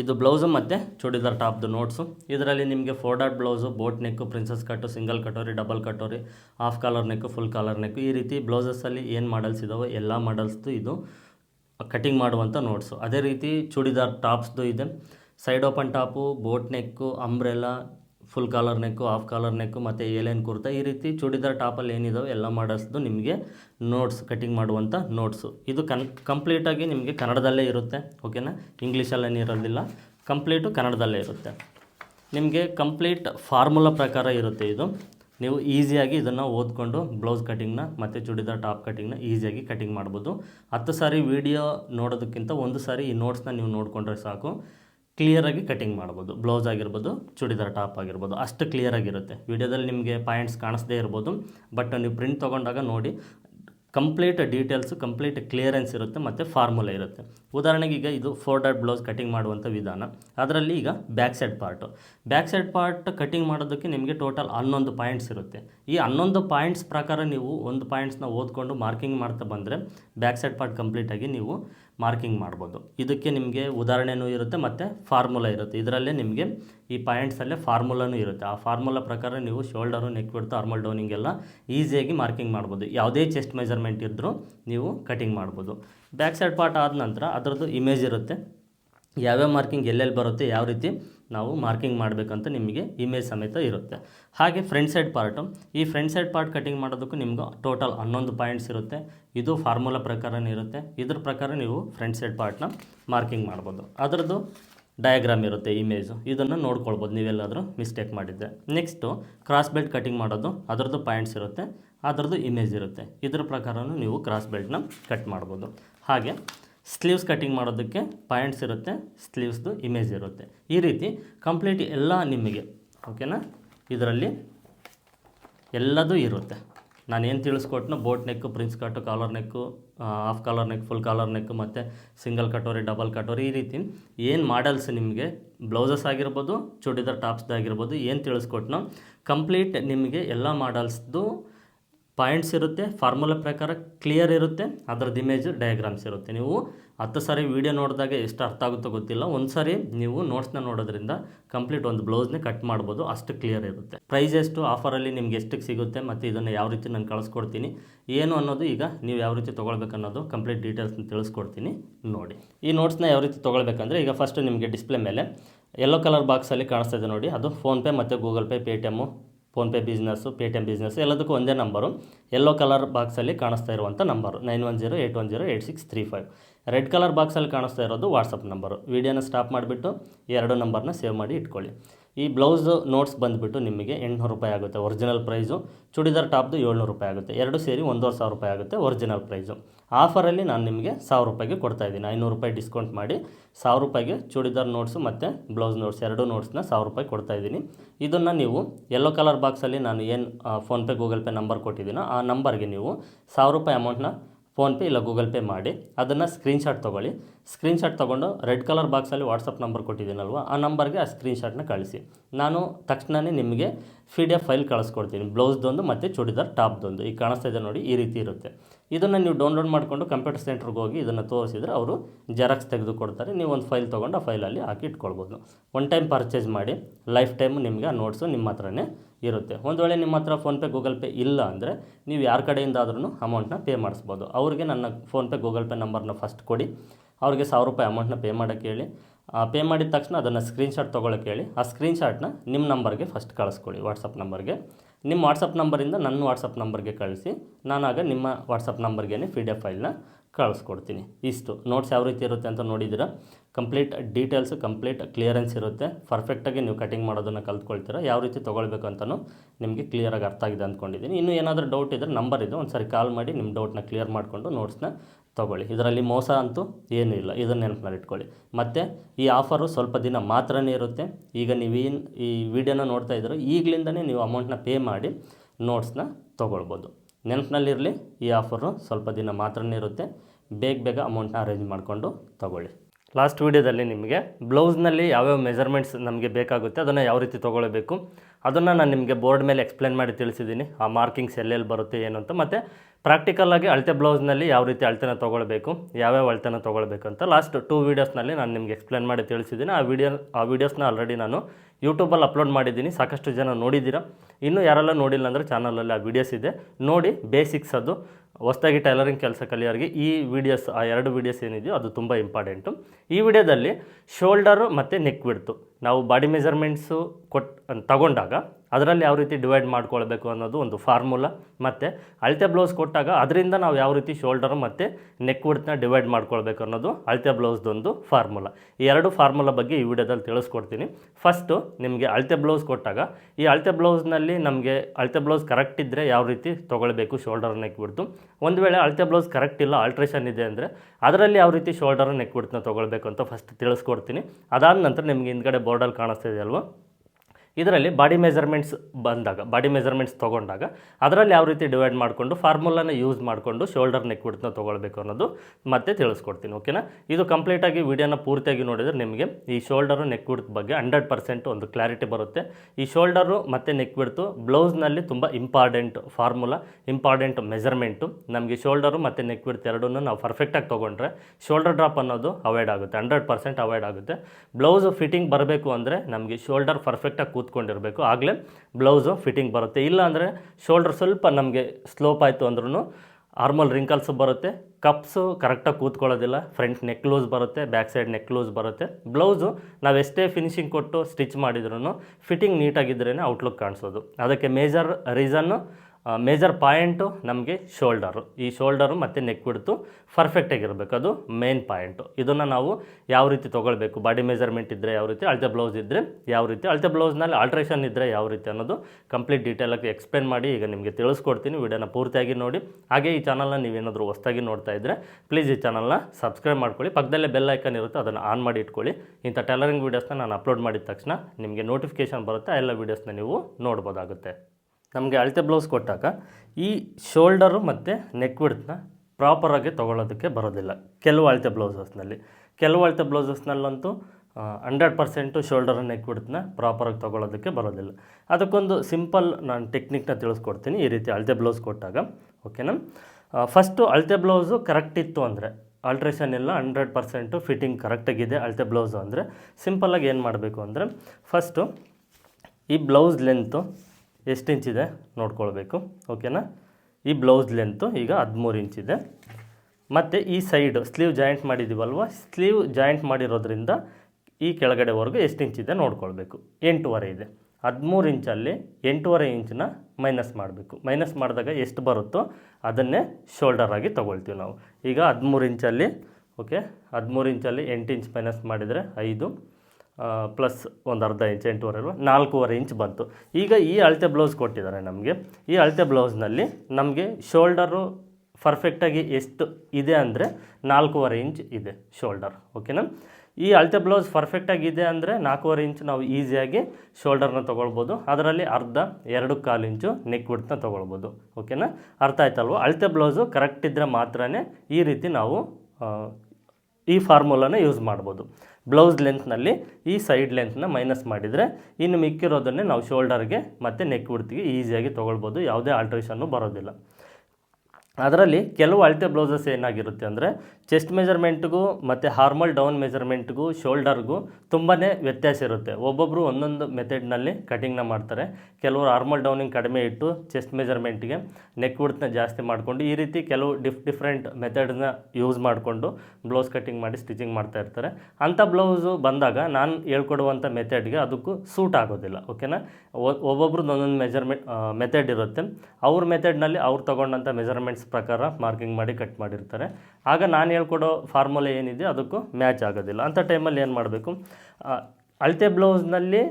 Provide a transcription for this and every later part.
ಇದು ಬ್ಲೌಸು ಮತ್ತು ಚೂಡಿದಾರ್ ಟಾಪ್ದು ನೋಟ್ಸು. ಇದರಲ್ಲಿ ನಿಮಗೆ four dot blouse boat neck princess cut single katori double katori half collar neck full collar neck ಈ ರೀತಿ ಬ್ಲೌಸಸ್ಸಲ್ಲಿ ಏನು ಮಾಡಲ್ಸ್ ಇದಾವೆ ಎಲ್ಲ ಮಾಡಲ್ಸ್ದು ಇದು ಕಟಿಂಗ್ ಮಾಡುವಂಥ ನೋಟ್ಸು. ಅದೇ ರೀತಿ ಚೂಡಿದಾರ್ ಟಾಪ್ಸ್ದು ಇದೆ. Side open top boat neck umbrella full collar neck half collar neck ಮತ್ತು ಏಲೇನ್ ಕುರ್ತಾ ಈ ರೀತಿ ಚೂಡಿದಾರ್ ಟಾಪಲ್ಲಿ ಏನಿದಾವೆ ಎಲ್ಲ ಮಾಡಿಸ್ದು ನಿಮಗೆ ನೋಟ್ಸ್ ಕಟಿಂಗ್ ಮಾಡುವಂಥ ನೋಟ್ಸು ಇದು ಕನ್ ಕಂಪ್ಲೀಟಾಗಿ ನಿಮಗೆ ಕನ್ನಡದಲ್ಲೇ ಇರುತ್ತೆ ಓಕೆನಾ ಇಂಗ್ಲೀಷಲ್ಲೇನು ಇರೋದಿಲ್ಲ. ಕಂಪ್ಲೀಟು ಕನ್ನಡದಲ್ಲೇ ಇರುತ್ತೆ. ನಿಮಗೆ ಕಂಪ್ಲೀಟ್ ಫಾರ್ಮುಲಾ ಪ್ರಕಾರ ಇರುತ್ತೆ ಇದು. ನೀವು ಈಸಿಯಾಗಿ ಇದನ್ನು ಓದ್ಕೊಂಡು ಬ್ಲೌಸ್ ಕಟಿಂಗ್ನ ಮತ್ತು ಚೂಡಿದಾರ್ ಟಾಪ್ ಕಟಿಂಗ್ನ ಈಸಿಯಾಗಿ ಕಟಿಂಗ್ ಮಾಡ್ಬೋದು. ಹತ್ತು ಸಾರಿ ವಿಡಿಯೋ ನೋಡೋದಕ್ಕಿಂತ ಒಂದು ಸಾರಿ ಈ ನೋಟ್ಸ್ನ ನೀವು ನೋಡಿಕೊಂಡ್ರೆ ಸಾಕು. ಕ್ಲಿಯರಾಗಿ ಕಟಿಂಗ್ ಮಾಡ್ಬೋದು. ಬ್ಲೌಸ್ ಆಗಿರ್ಬೋದು, ಚೂಡಿದಾರ್ ಟಾಪ್ ಆಗಿರ್ಬೋದು, ಅಷ್ಟು ಕ್ಲಿಯರಾಗಿರುತ್ತೆ ವಿಡಿಯೋದಲ್ಲಿ ನಿಮಗೆ ಪಾಯಿಂಟ್ಸ್ ಕಾಣಿಸದೇ ಇರ್ಬೋದು ಬಟ್ ನೀವು ಪ್ರಿಂಟ್ ತೊಗೊಂಡಾಗ ನೋಡಿ ಕಂಪ್ಲೀಟ್ ಡೀಟೇಲ್ಸು ಕಂಪ್ಲೀಟ್ ಕ್ಲಿಯರೆನ್ಸ್ ಇರುತ್ತೆ ಮತ್ತು ಫಾರ್ಮುಲಾ ಇರುತ್ತೆ. ಉದಾಹರಣೆಗೆ ಈಗ ಇದು ಫೋರ್ ಡಾಟ್ ಬ್ಲೌಸ್ ಕಟಿಂಗ್ ಮಾಡುವಂಥ ವಿಧಾನ. ಅದರಲ್ಲಿ ಈಗ back side part back side part cutting ಮಾಡೋದಕ್ಕೆ ನಿಮಗೆ ಟೋಟಲ್ ಹನ್ನೊಂದು ಪಾಯಿಂಟ್ಸ್ ಇರುತ್ತೆ. ಈ ಹನ್ನೊಂದು ಪಾಯಿಂಟ್ಸ್ ಪ್ರಕಾರ ನೀವು ಒಂದು ಪಾಯಿಂಟ್ಸ್ನ ಓದ್ಕೊಂಡು ಮಾರ್ಕಿಂಗ್ ಮಾಡ್ತಾ ಬಂದರೆ ಬ್ಯಾಕ್ ಸೈಡ್ ಪಾರ್ಟ್ ಕಂಪ್ಲೀಟಾಗಿ ನೀವು ಮಾರ್ಕಿಂಗ್ ಮಾಡ್ಬೋದು. ಇದಕ್ಕೆ ನಿಮಗೆ ಉದಾಹರಣೆನೂ ಇರುತ್ತೆ ಮತ್ತು ಫಾರ್ಮುಲಾ ಇರುತ್ತೆ. ಇದರಲ್ಲೇ ನಿಮಗೆ ಈ ಪಾಯಿಂಟ್ಸಲ್ಲೇ ಫಾರ್ಮುಲಾನೂ ಇರುತ್ತೆ. ಆ ಫಾರ್ಮುಲಾ ಪ್ರಕಾರ ನೀವು ಶೋಲ್ಡರು ನೆಕ್ ಬಿಡ್ತು ಆರ್ಮಲ್ ಡೌನಿಂಗ್ ಎಲ್ಲ ಈಸಿಯಾಗಿ ಮಾರ್ಕಿಂಗ್ ಮಾಡ್ಬೋದು. ಯಾವುದೇ ಚೆಸ್ಟ್ ಮೆಜರ್ಮೆಂಟ್ ಇದ್ದರೂ ನೀವು ಕಟಿಂಗ್ ಮಾಡ್ಬೋದು. ಬ್ಯಾಕ್ ಸೈಡ್ ಪಾರ್ಟ್ ಆದ ನಂತರ ಅದರದ್ದು ಇಮೇಜ್ ಇರುತ್ತೆ. ಯಾವ್ಯಾವ ಮಾರ್ಕಿಂಗ್ ಎಲ್ಲೆಲ್ಲಿ ಬರುತ್ತೆ, ಯಾವ ರೀತಿ ನಾವು ಮಾರ್ಕಿಂಗ್ ಮಾಡಬೇಕಂತ ನಿಮಗೆ ಇಮೇಜ್ ಸಮೇತ ಇರುತ್ತೆ. ಹಾಗೆ ಫ್ರಂಟ್ ಸೈಡ್ ಪಾರ್ಟು ಈ ಫ್ರಂಟ್ ಸೈಡ್ ಪಾರ್ಟ್ ಕಟಿಂಗ್ ಮಾಡೋದಕ್ಕೂ ನಿಮ್ಗೆ ಟೋಟಲ್ ಹನ್ನೊಂದು ಪಾಯಿಂಟ್ಸ್ ಇರುತ್ತೆ. ಇದು ಫಾರ್ಮುಲಾ ಪ್ರಕಾರನೇ ಇರುತ್ತೆ. ಇದ್ರ ಪ್ರಕಾರ ನೀವು ಫ್ರಂಟ್ ಸೈಡ್ ಪಾರ್ಟ್ನ ಮಾರ್ಕಿಂಗ್ ಮಾಡ್ಬೋದು. ಅದರದ್ದು ಡಯಾಗ್ರಾಮ್ ಇರುತ್ತೆ ಇಮೇಜು ಇದನ್ನು ನೋಡ್ಕೊಳ್ಬೋದು. ನೀವೆಲ್ಲಾದರೂ ಮಿಸ್ಟೇಕ್ ಮಾಡಿದ್ದೆ ನೆಕ್ಸ್ಟು ಕ್ರಾಸ್ ಬೆಲ್ಟ್ ಕಟಿಂಗ್ ಮಾಡೋದು. ಅದರದ್ದು ಪಾಯಿಂಟ್ಸ್ ಇರುತ್ತೆ. ಅದರದ್ದು ಇಮೇಜ್ ಇರುತ್ತೆ. ಇದ್ರ ಪ್ರಕಾರನೂ ನೀವು ಕ್ರಾಸ್ ಬೆಲ್ಟ್ನ ಕಟ್ ಮಾಡ್ಬೋದು. ಹಾಗೆ ಸ್ಲೀವ್ಸ್ ಕಟಿಂಗ್ ಮಾಡೋದಕ್ಕೆ ಪಾಯಿಂಟ್ಸ್ ಇರುತ್ತೆ ಸ್ಲೀವ್ಸ್ದು ಇಮೇಜ್ ಇರುತ್ತೆ. ಈ ರೀತಿ ಕಂಪ್ಲೀಟ್ ಎಲ್ಲ ನಿಮಗೆ ಓಕೆನಾ ಇದರಲ್ಲಿ ಎಲ್ಲದೂ ಇರುತ್ತೆ. ನಾನು ಏನು ತಿಳಿಸ್ಕೊಟ್ನೋ boat neck prince cut collar neck half collar neck full collar neck ಮತ್ತು ಸಿಂಗಲ್ ಕಟೋರಿ ಡಬಲ್ ಕಟೋರಿ ಈ ರೀತಿ ಏನು ಮಾಡಲ್ಸ್ ನಿಮಗೆ ಬ್ಲೌಸಸ್ ಆಗಿರ್ಬೋದು, ಚೂಡಿದಾರ್ ಟಾಪ್ಸ್ದಾಗಿರ್ಬೋದು ಏನು ತಿಳಿಸ್ಕೊಟ್ನೋ ಕಂಪ್ಲೀಟ್ ನಿಮಗೆ ಎಲ್ಲ ಮಾಡಲ್ಸ್ದು ಪಾಯಿಂಟ್ಸ್ ಇರುತ್ತೆ, ಫಾರ್ಮುಲಾ ಪ್ರಕಾರ ಕ್ಲಿಯರ್ ಇರುತ್ತೆ, ಅದರದ್ದು ಇಮೇಜ್ ಡಯಾಗ್ರಾಮ್ಸ್ ಇರುತ್ತೆ. ನೀವು ಹತ್ತು ಸಾರಿ ವೀಡಿಯೋ ನೋಡಿದಾಗ ಎಷ್ಟು ಅರ್ಥ ಆಗುತ್ತೋ ಗೊತ್ತಿಲ್ಲ ಒಂದು ಸಾರಿ ನೀವು ನೋಟ್ಸ್ನ ನೋಡೋದ್ರಿಂದ ಕಂಪ್ಲೀಟ್ ಒಂದು ಬ್ಲೌಸ್ನೇ ಕಟ್ ಮಾಡ್ಬೋದು, ಅಷ್ಟು ಕ್ಲಿಯರ್ ಇರುತ್ತೆ. ಪ್ರೈಸ್ ಎಷ್ಟು ಆಫರಲ್ಲಿ ನಿಮ್ಗೆ ಎಷ್ಟಕ್ಕೆ ಸಿಗುತ್ತೆ, ಮತ್ತು ಇದನ್ನು ಯಾವ ರೀತಿ ನಾನು ಕಳಿಸ್ಕೊಡ್ತೀನಿ, ಏನು ಅನ್ನೋದು ಈಗ ನೀವು ಯಾವ ರೀತಿ ತೊಗೊಳ್ಬೇಕನ್ನೋದು ಕಂಪ್ಲೀಟ್ ಡೀಟೇಲ್ಸ್ನ ತಿಳಿಸ್ಕೊಡ್ತೀನಿ ನೋಡಿ. ಈ ನೋಟ್ಸ್ನ ಯಾವ ರೀತಿ ತೊಗೊಳ್ಬೇಕಂದ್ರೆ, ಈಗ ಫಸ್ಟ್ ನಿಮಗೆ ಡಿಸ್ಪ್ಲೇ ಮೇಲೆ ಯೆಲ್ಲೋ ಕಲರ್ ಬಾಕ್ಸಲ್ಲಿ ಕಾಣಿಸ್ತಾ ಇದೆ ನೋಡಿ, ಅದು ಫೋನ್ಪೇ ಮತ್ತು Google Pay Paytm PhonePe business Paytm business ಎಲ್ಲದಕ್ಕೂ ಒಂದೇ ನಂಬರು ಯೆಲ್ಲೋ ಕಲರ್ ಬಾಕ್ಸಲ್ಲಿ ಕಾಣಿಸ್ತಾ ಇರುವಂಥ number nine one zero eight one zero eight six three five red colour ಬಾಕ್ಸಲ್ಲಿ ಕಾಣಿಸ್ತಾ ಇರೋದು ವಾಟ್ಸಪ್ ನಂಬರು ವೀಡಿಯೋನ ಸ್ಟಾಪ್ ಮಾಡಿಬಿಟ್ಟು ಎರಡು ನಂಬರ್ನ ಸೇವ್ ಮಾಡಿ ಇಟ್ಕೊಳ್ಳಿ. ಈ ಬ್ಲೌಸ್ ನೋಟ್ಸ್ ಬಂದುಬಿಟ್ಟು ನಿಮಗೆ ಎಂಟುನೂರು ರೂಪಾಯಿ ಆಗುತ್ತೆ ಒರಿಜಿನಲ್ ಪ್ರೈಸು ಚೂಡಿದಾರ್ ಟಾಪ್ದು ಏಳ್ನೂರು ರೂಪಾಯಿ ಆಗುತ್ತೆ, ಎರಡು ಸೇರಿ ಒಂದೂವರೆ ಸಾವಿರ ರೂಪಾಯಿ ಆಗುತ್ತೆ ಒರಿಜಿನಲ್ ಪ್ರೈಸು ಆಫರಲ್ಲಿ ನಾನು ನಿಮಗೆ ಸಾವಿರ ರೂಪಾಯಿಗೆ ಕೊಡ್ತಾ ಇದ್ದೀನಿ. ಐನೂರು ರೂಪಾಯಿ ಡಿಸ್ಕೌಂಟ್ ಮಾಡಿ ಸಾವಿರ ರೂಪಾಯಿಗೆ ಚೂಡಿದಾರ್ ನೋಟ್ಸು ಮತ್ತು ಬ್ಲೌಸ್ ನೋಟ್ಸ್, ಎರಡು ನೋಟ್ಸ್ನ ಸಾವಿರ ರೂಪಾಯಿ ಕೊಡ್ತಾ ಇದ್ದೀನಿ. ಇದನ್ನು ನೀವು ಯೆಲ್ಲೋ ಕಲರ್ ಬಾಕ್ಸಲ್ಲಿ ನಾನು ಏನು ಫೋನ್ಪೇ ಗೂಗಲ್ ಪೇ ನಂಬರ್ ಕೊಟ್ಟಿದ್ದೀನೋ, ಆ ನಂಬರ್ಗೆ ನೀವು ಸಾವಿರ ರೂಪಾಯಿ ಅಮೌಂಟ್ನ ಫೋನ್ಪೇ ಇಲ್ಲ ಗೂಗಲ್ ಪೇ ಮಾಡಿ, ಅದನ್ನು ಸ್ಕ್ರೀನ್ಶಾಟ್ ತೊಗೊಳ್ಳಿ. ಸ್ಕ್ರೀನ್ಶಾಟ್ ತೊಗೊಂಡು ರೆಡ್ ಕಲರ್ ಬಾಕ್ಸಲ್ಲಿ ವಾಟ್ಸಪ್ ನಂಬರ್ ಕೊಟ್ಟಿದ್ದೀನಲ್ವ, ಆ ನಂಬರ್ಗೆ ಆ ಸ್ಕ್ರೀನ್ಶಾಟ್ನ ಕಳಿಸಿ. ನಾನು ತಕ್ಷಣವೇ ನಿಮಗೆ ಪಿ ಡಿ ಎಫ್ ಫೈಲ್ ಕಳಿಸ್ಕೊಡ್ತೀನಿ. ಬ್ಲೌಸ್ದೊಂದು ಮತ್ತು ಚೂಡಿದಾರ್ ಟಾಪ್ದೊಂದು. ಈಗ ಕಾಣಿಸ್ತಾ ಇದೆ ನೋಡಿ, ಈ ರೀತಿ ಇರುತ್ತೆ. ಇದನ್ನು ನೀವು ಡೌನ್ಲೋಡ್ ಮಾಡಿಕೊಂಡು ಕಂಪ್ಯೂಟರ್ ಸೆಂಟ್ರಿಗೆ ಹೋಗಿ ಇದನ್ನು ತೋರಿಸಿದರೆ ಅವರು ಜೆರಾಕ್ಸ್ ತೆಗೆದುಕೊಡ್ತಾರೆ. ನೀವು ಒಂದು ಫೈಲ್ ತೊಗೊಂಡು ಆ ಫೈಲಲ್ಲಿ ಹಾಕಿ ಇಟ್ಕೊಳ್ಬೋದು. ಒನ್ ಟೈಮ್ ಪರ್ಚೇಸ್ ಮಾಡಿ ಲೈಫ್ ಟೈಮು ನಿಮಗೆ ಆ ನೋಟ್ಸು ನಿಮ್ಮ ಹತ್ರನೇ ಇರುತ್ತೆ. ಒಂದು ವೇಳೆ ನಿಮ್ಮ ಹತ್ರ ಫೋನ್ಪೇ ಗೂಗಲ್ ಪೇ ಇಲ್ಲ ಅಂದರೆ ನೀವು ಯಾರ ಕಡೆಯಿಂದಾದ್ರೂ ಅಮೌಂಟ್ನ ಪೇ ಮಾಡಿಸ್ಬೋದು. ಅವ್ರಿಗೆ ನನ್ನ ಫೋನ್ಪೇ ಗೂಗಲ್ ಪೇ ನಂಬರ್ನ ಫಸ್ಟ್ ಕೊಡಿ. ಅವ್ರಿಗೆ ಸಾವಿರ ರೂಪಾಯಿ ಅಮೌಂಟ್ನ ಪೇ ಮಾಡೋಕ್ಕೆ ಹೇಳಿ. ಪೇ ಮಾಡಿದ ತಕ್ಷಣ ಅದನ್ನು ಸ್ಕ್ರೀನ್ಶಾಟ್ ತೊಗೊಳಕ್ಕೆ ಹೇಳಿ. ಆ ಸ್ಕ್ರೀನ್ಶಾಟ್ನ ನಿಮ್ಮ ನಂಬರ್ಗೆ ಫಸ್ಟ್ ಕಳಿಸ್ಕೊಳ್ಳಿ ವಾಟ್ಸಪ್ ನಂಬರ್ಗೆ ನಿಮ್ಮ ವಾಟ್ಸಪ್ ನಂಬರಿಂದ ನನ್ನ ವಾಟ್ಸಪ್ ನಂಬರ್ಗೆ ಕಳಿಸಿ. ನಾನಾಗ ನಿಮ್ಮ ವಾಟ್ಸಪ್ ನಂಬರ್ಗೆ ಪಿ ಡಿ ಎಫ್ ಫೈಲ್ನ ಕಳಿಸ್ಕೊಡ್ತೀನಿ. ಇಷ್ಟು. ನೋಟ್ಸ್ ಯಾವ ರೀತಿ ಇರುತ್ತೆ ಅಂತ ನೋಡಿದ್ದೀರಾ? ಕಂಪ್ಲೀಟ್ ಡೀಟೇಲ್ಸ್ ಕಂಪ್ಲೀಟ್ ಕ್ಲಿಯರೆನ್ಸ್ ಇರುತ್ತೆ. ಪರ್ಫೆಕ್ಟಾಗಿ ನೀವು ಕಟಿಂಗ್ ಮಾಡೋದನ್ನು ಕಲ್ತ್ಕೊಳ್ತೀರ? ಯಾವ ರೀತಿ ತೊಗೊಳ್ಬೇಕು ಅಂತಲೂ ನಿಮಗೆ ಕ್ಲಿಯರಾಗಿ ಅರ್ಥ ಆಗಿದೆ ಅಂದ್ಕೊಂಡಿದ್ದೀನಿ. ಇನ್ನೂ ಏನಾದರೂ ಡೌಟ್ ಇದ್ದರೆ ನಂಬರ್ ಇದೆ. ಒಂದು ಸಾರಿ ಕಾಲ್ ಮಾಡಿ ನಿಮ್ಮ ಡೌಟ್ನ ಕ್ಲಿಯರ್ ಮಾಡಿಕೊಂಡು ನೋಟ್ಸ್ನ ತೊಗೊಳ್ಳಿ. ಇದರಲ್ಲಿ ಮೋಸ ಅಂತೂ ಏನೂ ಇಲ್ಲ. ಇದನ್ನು ನೆನಪಿನಲ್ಲಿ ಇಟ್ಕೊಳ್ಳಿ ಮತ್ತು ಈ ಆಫರು ಸ್ವಲ್ಪ ದಿನ ಮಾತ್ರನೇ ಇರುತ್ತೆ. ಈಗ ನೀವೇನು ಈ ವಿಡಿಯೋನ ನೋಡ್ತಾ ಇದ್ದೀರೋ ಈಗಲಿಂದನೇ ನೀವು ಅಮೌಂಟ್ನ ಪೇ ಮಾಡಿ ನೋಟ್ಸ್ನ ತೊಗೊಳ್ಬೋದು. ನೆನಪಿನಲ್ಲಿರಲಿ, ಈ ಆಫರು ಸ್ವಲ್ಪ ದಿನ ಮಾತ್ರನೇ ಇರುತ್ತೆ. ಬೇಗ ಬೇಗ ಅಮೌಂಟ್ನ ಅರೇಂಜ್ ಮಾಡಿಕೊಂಡು ತೊಗೊಳ್ಳಿ. ಲಾಸ್ಟ್ ವೀಡಿಯೋದಲ್ಲಿ ನಿಮಗೆ ಬ್ಲೌಸ್ನಲ್ಲಿ ಯಾವ್ಯಾವ ಮೆಜರ್ಮೆಂಟ್ಸ್ ನಮಗೆ ಬೇಕಾಗುತ್ತೆ, ಅದನ್ನು ಯಾವ ರೀತಿ ತೊಗೊಳ್ಬೇಕು, ಅದನ್ನು ನಾನು ನಿಮಗೆ ಬೋರ್ಡ್ ಮೇಲೆ ಎಕ್ಸ್ಪ್ಲೇನ್ ಮಾಡಿ ತಿಳಿಸಿದ್ದೀನಿ ಆ ಮಾರ್ಕಿಂಗ್ಸ್ ಎಲ್ಲೆಲ್ಲಿ ಬರುತ್ತೆ, ಏನು ಅಂತ, ಮತ್ತು ಪ್ರಾಕ್ಟಿಕಲ್ ಆಗಿ ಅಳತೆ ಬ್ಲೌಸ್ನಲ್ಲಿ ಯಾವ ರೀತಿ ಅಳತೆನ ತೊಗೊಳ್ಬೇಕು, ಯಾವ್ಯಾವ ಅಳತೆನ ತೊಗೊಳ್ಬೇಕು ಅಂತ ಲಾಸ್ಟ್ ಟೂ ವೀಡಿಯೋಸ್ನಲ್ಲಿ ನಾನು ನಿಮಗೆ ಎಕ್ಸ್ಪ್ಲೇನ್ ಮಾಡಿ ತಿಳಿಸಿದ್ದೀನಿ ಆ ವಿಡಿಯೋ ಆ ವೀಡಿಯೋಸ್ನ ಆಲ್ರೆಡಿ ನಾನು ಯೂಟ್ಯೂಬಲ್ಲಿ ಅಪ್ಲೋಡ್ ಮಾಡಿದ್ದೀನಿ ಸಾಕಷ್ಟು ಜನ ನೋಡಿದ್ದೀರಾ ಇನ್ನೂ ಯಾರೆಲ್ಲ ನೋಡಿಲ್ಲ ಅಂದರೆ ಚಾನಲಲ್ಲಿ ಆ ವೀಡಿಯೋಸ್ ಇದೆ. ನೋಡಿ ಬೇಸಿಕ್ಸ್ ಅದು. ಹೊಸದಾಗಿ ಟೈಲರಿಂಗ್ ಕೆಲಸ ಕಲಿಯೋರಿಗೆ ಈ ವಿಡಿಯೋಸ್ ಆ ಎರಡು ವೀಡಿಯೋಸ್ ಏನಿದೆಯೋ ಅದು ತುಂಬ ಇಂಪಾರ್ಟೆಂಟು ಈ ವಿಡಿಯೋದಲ್ಲಿ ಶೋಲ್ಡರು ಮತ್ತು ನೆಕ್ ಬಿಡ್ತು ನಾವು ಬಾಡಿ ಮೆಜರ್ಮೆಂಟ್ಸು ಕೊಟ್, ತಗೊಂಡಾಗ ಅದರಲ್ಲಿ ಯಾವ ರೀತಿ ಡಿವೈಡ್ ಮಾಡ್ಕೊಳ್ಬೇಕು ಅನ್ನೋದು ಒಂದು ಫಾರ್ಮುಲಾ. ಮತ್ತು ಅಳತೆ ಬ್ಲೌಸ್ ಕೊಟ್ಟಾಗ ಅದರಿಂದ ನಾವು ಯಾವ ರೀತಿ ಶೋಲ್ಡರ್ ಮತ್ತು ನೆಕ್ ವಿಡ್ತ್ನ ಡಿವೈಡ್ ಮಾಡ್ಕೊಳ್ಬೇಕು ಅನ್ನೋದು ಅಳತೆ ಬ್ಲೌಸ್ದೊಂದು ಫಾರ್ಮುಲಾ. ಈ ಎರಡು ಫಾರ್ಮುಲಾ ಬಗ್ಗೆ ಈ ವಿಡಿಯೋದಲ್ಲಿ ತಿಳಿಸ್ಕೊಡ್ತೀನಿ. ಫಸ್ಟು ನಿಮಗೆ ಅಳತೆ ಬ್ಲೌಸ್ ಕೊಟ್ಟಾಗ ಈ ಅಳತೆ ಬ್ಲೌಸ್ನಲ್ಲಿ ನಮಗೆ ಅಳತೆ ಬ್ಲೌಸ್ ಕರೆಕ್ಟ್ ಇದ್ದರೆ ಯಾವ ರೀತಿ ತೊಗೊಳ್ಬೇಕು ಶೋಲ್ಡರ್ ನೆಕ್ ಬಿಡ್ತು ಒಂದು ವೇಳೆ ಅಳತೆ ಬ್ಲೌಸ್ ಕರೆಕ್ಟ್ ಇಲ್ಲ ಆಲ್ಟ್ರೇಷನ್ ಇದೆ ಅಂದರೆ ಅದರಲ್ಲಿ ಯಾವ ರೀತಿ ಶೋಲ್ಡರ್ ನೆಕ್ ಬಿಡ್ತನ್ನ ತೊಗೊಳ್ಬೇಕು ಅಂತ ಫಸ್ಟ್ ತಿಳಿಸ್ಕೊಡ್ತೀನಿ. ಅದಾದ ನಂತರ ನಿಮಗೆ ಹಿಂದ್ಗಡೆ ಬೋರ್ಡಲ್ಲಿ ಕಾಣಿಸ್ತಾ ಇದೆ ಅಲ್ವಾ ಇದರಲ್ಲಿ ಬಾಡಿ ಮೆಜರ್ಮೆಂಟ್ಸ್ ಬಂದಾಗ ಬಾಡಿ ಮೆಜರ್ಮೆಂಟ್ಸ್ ತೊಗೊಂಡಾಗ ಅದರಲ್ಲಿ ಯಾವ ರೀತಿ ಡಿವೈಡ್ ಮಾಡಿಕೊಂಡು ಫಾರ್ಮುಲಾನ ಯೂಸ್ ಮಾಡಿಕೊಂಡು ಶೋಲ್ಡರ್ ನೆಕ್ ಬಿಡ್ತನ್ನ ತೊಗೊಳ್ಬೇಕು ಅನ್ನೋದು ಮತ್ತೆ ತಿಳಿಸ್ಕೊಡ್ತೀನಿ ಓಕೆನಾ ಇದು ಕಂಪ್ಲೀಟಾಗಿ ವಿಡಿಯೋನ ಪೂರ್ತಿಯಾಗಿ ನೋಡಿದರೆ ನಿಮಗೆ ಈ ಶೋಲ್ಡರು ನೆಕ್ ಬಿಡ್ತ್ ಬಗ್ಗೆ ಹಂಡ್ರೆಡ್ ಪರ್ಸೆಂಟ್ ಒಂದು ಕ್ಲಾರಿಟಿ ಬರುತ್ತೆ. ಈ ಶೋಲ್ಡರು ಮತ್ತು ನೆಕ್ ಬಿಡ್ತು ಬ್ಲೌಸ್ನಲ್ಲಿ ತುಂಬ ಇಂಪಾರ್ಟೆಂಟ್ ಫಾರ್ಮುಲಾ ಇಂಪಾರ್ಟೆಂಟ್ ಮೆಜರ್ಮೆಂಟು ನಮಗೆ ಶೋಲ್ಡರು ಮತ್ತು ನೆಕ್ ಬಿಡ್ತ್ ಎರಡೂ ನಾವು ಪರ್ಫೆಕ್ಟಾಗಿ ತೊಗೊಂಡ್ರೆ ಶೋಲ್ಡರ್ ಡ್ರಾಪ್ ಅನ್ನೋದು ಅವಾಯ್ಡ್ ಆಗುತ್ತೆ ಹಂಡ್ರೆಡ್ ಪರ್ಸೆಂಟ್ ಅವಾಯ್ಡ್ ಆಗುತ್ತೆ. ಬ್ಲೌಸ್ ಫಿಟ್ಟಿಂಗ್ ಬರಬೇಕು ಅಂದರೆ ನಮಗೆ ಶೋಲ್ಡರ್ ಪರ್ಫೆಕ್ಟಾಗಿ ಕೂತ್ಕೊಂಡಿರಬೇಕು. ಆಗಲೇ ಬ್ಲೌಸು ಫಿಟ್ಟಿಂಗ್ ಬರುತ್ತೆ. ಇಲ್ಲ ಅಂದರೆ ಶೋಲ್ಡರ್ ಸ್ವಲ್ಪ ನಮಗೆ ಸ್ಲೋಪ್ ಆಯಿತು ಅಂದ್ರೂ ಆರ್ಮಲ್ ರಿಂಕಲ್ಸ್ ಬರುತ್ತೆ. ಕಪ್ಸು ಕರೆಕ್ಟಾಗಿ ಕೂತ್ಕೊಳ್ಳೋದಿಲ್ಲ. ಫ್ರಂಟ್ ನೆಕ್ ಲೂಸ್ ಬರುತ್ತೆ ಬ್ಯಾಕ್ ಸೈಡ್ ನೆಕ್ ಲೂಸ್ ಬರುತ್ತೆ. ಬ್ಲೌಸು ನಾವು ಎಷ್ಟೇ ಫಿನಿಶಿಂಗ್ ಕೊಟ್ಟು ಸ್ಟಿಚ್ ಮಾಡಿದ್ರೂ ಫಿಟ್ಟಿಂಗ್ ನೀಟಾಗಿದ್ರೇ ಔಟ್ಲುಕ್ ಕಾಣಿಸೋದು. ಅದಕ್ಕೆ ಮೇಜರ್ ರೀಸನ್ನು ಮೇಜರ್ ಪಾಯಿಂಟು ನಮಗೆ ಶೋಲ್ಡರು ಈ ಶೋಲ್ಡರು ಮತ್ತು ನೆಕ್ ಬಿಡ್ತು ಪರ್ಫೆಕ್ಟಾಗಿರಬೇಕು ಅದು ಮೇನ್ ಪಾಯಿಂಟು ಇದನ್ನು ನಾವು ಯಾವ ರೀತಿ ತೊಗೊಳ್ಬೇಕು? ಬಾಡಿ ಮೆಜರ್ಮೆಂಟ್ ಇದ್ದರೆ ಯಾವ ರೀತಿ, ಅಳತೆ ಬ್ಲೌಸ್ ಇದ್ದರೆ ಯಾವ ರೀತಿ? ಅಳತೆ ಬ್ಲೌಸ್ನಲ್ಲಿ ಆಲ್ಟ್ರೇಷನ್ ಇದ್ದರೆ ಯಾವ ರೀತಿ ಅನ್ನೋದು ಕಂಪ್ಲೀಟ್ ಡೀಟೇಲಾಗಿ ಎಕ್ಸ್ಪ್ಲೇನ್ ಮಾಡಿ ಈಗ ನಿಮಗೆ ತಿಳಿಸ್ಕೊಡ್ತೀನಿ. ವಿಡಿಯೋನ ಪೂರ್ತಿಯಾಗಿ ನೋಡಿ. ಹಾಗೆ ಈ ಚಾನಲ್ನ ನೀವೇನಾದರೂ ಹೊಸ್ದಾಗಿ ನೋಡ್ತಾ ಇದ್ದರೆ ಪ್ಲೀಸ್ ಈ ಚಾನಲ್ನ ಸಬ್ಸ್ಕ್ರೈಬ್ ಮಾಡ್ಕೊಳ್ಳಿ. ಪಕ್ಕದಲ್ಲೇ ಬೆಲ್ ಐಕನ್ ಇರುತ್ತೆ, ಅದನ್ನು ಆನ್ ಮಾಡಿ ಇಟ್ಕೊಳ್ಳಿ. ಇಂಥ ಟೈಲರಿಂಗ್ ವೀಡಿಯೋಸ್ನ ನಾನು ಅಪ್ಲೋಡ್ ಮಾಡಿದ ತಕ್ಷಣ ನಿಮಗೆ ನೋಟಿಫಿಕೇಷನ್ ಬರುತ್ತೆ ಎಲ್ಲ ವೀಡಿಯೋಸ್ನ ನೀವು ನೋಡ್ಬೋದಾಗುತ್ತೆ. ನಮಗೆ ಅಳತೆ ಬ್ಲೌಸ್ ಕೊಟ್ಟಾಗ ಈ ಶೋಲ್ಡರು ಮತ್ತು ನೆಕ್ ವಿಡ್ತ್ನ ಪ್ರಾಪರಾಗಿ ತೊಗೊಳೋದಕ್ಕೆ ಬರೋದಿಲ್ಲ. ಕೆಲವು ಅಳತೆ ಬ್ಲೌಸಸ್ನಲ್ಲಿ ಕೆಲವು ಅಳತೆ ಬ್ಲೌಸಸ್ನಲ್ಲಂತೂ ಹಂಡ್ರೆಡ್ ಪರ್ಸೆಂಟು ಶೋಲ್ಡರ್ ನೆಕ್ ವಿಡ್ತ್ನ ಪ್ರಾಪರಾಗಿ ತೊಗೊಳೋದಕ್ಕೆ ಬರೋದಿಲ್ಲ. ಅದಕ್ಕೊಂದು ಸಿಂಪಲ್ ನಾನು ಟೆಕ್ನಿಕ್ನ ತಿಳಿಸ್ಕೊಡ್ತೀನಿ ಈ ರೀತಿ ಅಳತೆ ಬ್ಲೌಸ್ ಕೊಟ್ಟಾಗ. ಓಕೆನಾ ಫಸ್ಟು ಅಳತೆ ಬ್ಲೌಸು ಕರೆಕ್ಟ್ ಇತ್ತು ಅಂದರೆ ಆಲ್ಟ್ರೇಷನ್ ಎಲ್ಲ ಹಂಡ್ರೆಡ್ ಪರ್ಸೆಂಟು ಫಿಟ್ಟಿಂಗ್ ಕರೆಕ್ಟಾಗಿದೆ ಅಳತೆ ಬ್ಲೌಸು ಅಂದರೆ ಸಿಂಪಲ್ಲಾಗಿ ಏನು ಮಾಡಬೇಕು ಅಂದರೆ ಫಸ್ಟು ಈ ಬ್ಲೌಸ್ ಲೆಂತು ಎಷ್ಟು ಇಂಚಿದೆ ನೋಡ್ಕೊಳ್ಬೇಕು ಓಕೆನಾ ಈ ಬ್ಲೌಸ್ ಲೆಂತು ಈಗ ಹದಿಮೂರು ಇಂಚಿದೆ ಮತ್ತು ಈ ಸೈಡ್ ಸ್ಲೀವ್ ಜಾಯಿಂಟ್ ಮಾಡಿದ್ದೀವಲ್ವ ಸ್ಲೀವ್ ಜಾಯಿಂಟ್ ಮಾಡಿರೋದ್ರಿಂದ ಈ ಕೆಳಗಡೆವರೆಗೂ ಎಷ್ಟು ಇಂಚಿದೆ ನೋಡ್ಕೊಳ್ಬೇಕು. ಎಂಟೂವರೆ ಇದೆ. ಹದಿಮೂರು ಇಂಚಲ್ಲಿ ಎಂಟೂವರೆ ಇಂಚನ್ನ ಮೈನಸ್ ಮಾಡಬೇಕು. ಮೈನಸ್ ಮಾಡಿದಾಗ ಎಷ್ಟು ಬರುತ್ತೋ ಅದನ್ನೇ ಶೋಲ್ಡರ್ ಆಗಿ ತೊಗೊಳ್ತೀವಿ ನಾವು. ಈಗ ಹದಿಮೂರು ಇಂಚಲ್ಲಿ ಓಕೆ ಹದಿಮೂರು ಇಂಚಲ್ಲಿ ಎಂಟು ಇಂಚ್ ಮೈನಸ್ ಮಾಡಿದರೆ ಐದು. ಪ್ಲಸ್ ಒಂದು ಅರ್ಧ ಇಂಚ್ ಎಂಟೂವರೆ ಅಲ್ವಾ? ನಾಲ್ಕೂವರೆ ಇಂಚ್ ಬಂತು. ಈಗ ಈ ಅಳತೆ ಬ್ಲೌಸ್ ಕೊಟ್ಟಿದ್ದಾರೆ ನಮಗೆ. ಈ ಅಳತೆ ಬ್ಲೌಸ್ನಲ್ಲಿ ನಮಗೆ ಶೋಲ್ಡರು ಪರ್ಫೆಕ್ಟಾಗಿ ಎಷ್ಟು ಇದೆ ಅಂದರೆ ನಾಲ್ಕೂವರೆ ಇಂಚ್ ಇದೆ ಶೋಲ್ಡರ್ ಓಕೆನಾ ಈ ಅಳತೆ ಬ್ಲೌಸ್ ಪರ್ಫೆಕ್ಟಾಗಿ ಇದೆ ಅಂದರೆ ನಾಲ್ಕೂವರೆ ಇಂಚ್ ನಾವು ಈಸಿಯಾಗಿ ಶೋಲ್ಡರ್ನ ತೊಗೊಳ್ಬೋದು. ಅದರಲ್ಲಿ ಅರ್ಧ, ಎರಡು ಕಾಲು ಇಂಚು ನೆಕ್ ಬಿಡ್ತನ್ನ ತೊಗೊಳ್ಬೋದು ಓಕೆನಾ ಅರ್ಥ ಆಯ್ತಲ್ವ? ಅಳತೆ ಬ್ಲೌಸು ಕರೆಕ್ಟ್ ಇದ್ದರೆ ಮಾತ್ರನೇ ಈ ರೀತಿ ನಾವು ಈ ಫಾರ್ಮುಲಾನ ಯೂಸ್ ಮಾಡ್ಬೋದು. ಬ್ಲೌಸ್ ಲೆಂತ್ನಲ್ಲಿ ಈ ಸೈಡ್ ಲೆಂತ್ನ ಮೈನಸ್ ಮಾಡಿದರೆ ಇನ್ನು ಮಿಕ್ಕಿರೋದನ್ನೇ ನಾವು ಶೋಲ್ಡರ್ಗೆ ಮತ್ತು ನೆಕ್ ಉಡ್ತಿಗೆ ಈಸಿಯಾಗಿ ತೊಗೊಳ್ಬೋದು. ಯಾವುದೇ ಆಲ್ಟ್ರೇಷನ್ನು ಬರೋದಿಲ್ಲ. ಅದರಲ್ಲಿ ಕೆಲವು ಅಳತೆ ಬ್ಲೌಸಸ್ ಏನಾಗಿರುತ್ತೆ ಅಂದರೆ ಚೆಸ್ಟ್ ಮೆಜರ್ಮೆಂಟ್ಗೂ ಮತ್ತು ಹಾರ್ಮಲ್ ಡೌನ್ ಮೆಜರ್ಮೆಂಟ್ಗೂ ಶೋಲ್ಡರ್ಗೂ ತುಂಬಾ ವ್ಯತ್ಯಾಸ ಇರುತ್ತೆ. ಒಬ್ಬೊಬ್ಬರು ಒಂದೊಂದು ಮೆಥಡ್ನಲ್ಲಿ ಕಟಿಂಗ್ನ ಮಾಡ್ತಾರೆ. ಕೆಲವರು ಹಾರ್ಮಲ್ ಡೌನಿಂಗ್ ಕಡಿಮೆ ಇಟ್ಟು ಚೆಸ್ಟ್ ಮೆಜರ್ಮೆಂಟ್ಗೆ ನೆಕ್ ಉಡ್ತನ್ನ ಜಾಸ್ತಿ ಮಾಡಿಕೊಂಡು ಈ ರೀತಿ ಕೆಲವು ಡಿಫ್ ಡಿಫ್ರೆಂಟ್ ಮೆಥಡ್ನ ಯೂಸ್ ಮಾಡಿಕೊಂಡು ಬ್ಲೌಸ್ ಕಟಿಂಗ್ ಮಾಡಿ ಸ್ಟಿಚಿಂಗ್ ಮಾಡ್ತಾ ಇರ್ತಾರೆ. ಅಂಥ ಬ್ಲೌಸು ಬಂದಾಗ ನಾನು ಹೇಳ್ಕೊಡುವಂಥ ಮೆಥಡ್ಗೆ ಅದಕ್ಕೂ ಸೂಟ್ ಆಗೋದಿಲ್ಲ ಓಕೆನಾ ಒಬ್ಬೊಬ್ರದ್ದು ಒಂದೊಂದು ಮೆಜರ್ಮೆಂಟ್ ಮೆಥಡ್ ಇರುತ್ತೆ. ಅವ್ರ ಮೆಥಡ್ನಲ್ಲಿ ಅವ್ರು ತೊಗೊಂಡಂಥ ಮೆಜರ್ಮೆಂಟ್ಸ್ ಪ್ರಕಾರ ಮಾರ್ಕಿಂಗ್ ಮಾಡಿ ಕಟ್ ಮಾಡಿರ್ತಾರೆ. ಆಗ ನಾನು ಹೇಳ್ಕೊಡೋ ಫಾರ್ಮುಲಾ ಏನಿದೆ ಅದಕ್ಕೂ ಮ್ಯಾಚ್ ಆಗೋದಿಲ್ಲ. ಅಂಥ ಟೈಮಲ್ಲಿ ಏನು ಮಾಡಬೇಕು? ಅಳತೆ ಬ್ಲೌಸ್ನಲ್ಲಿ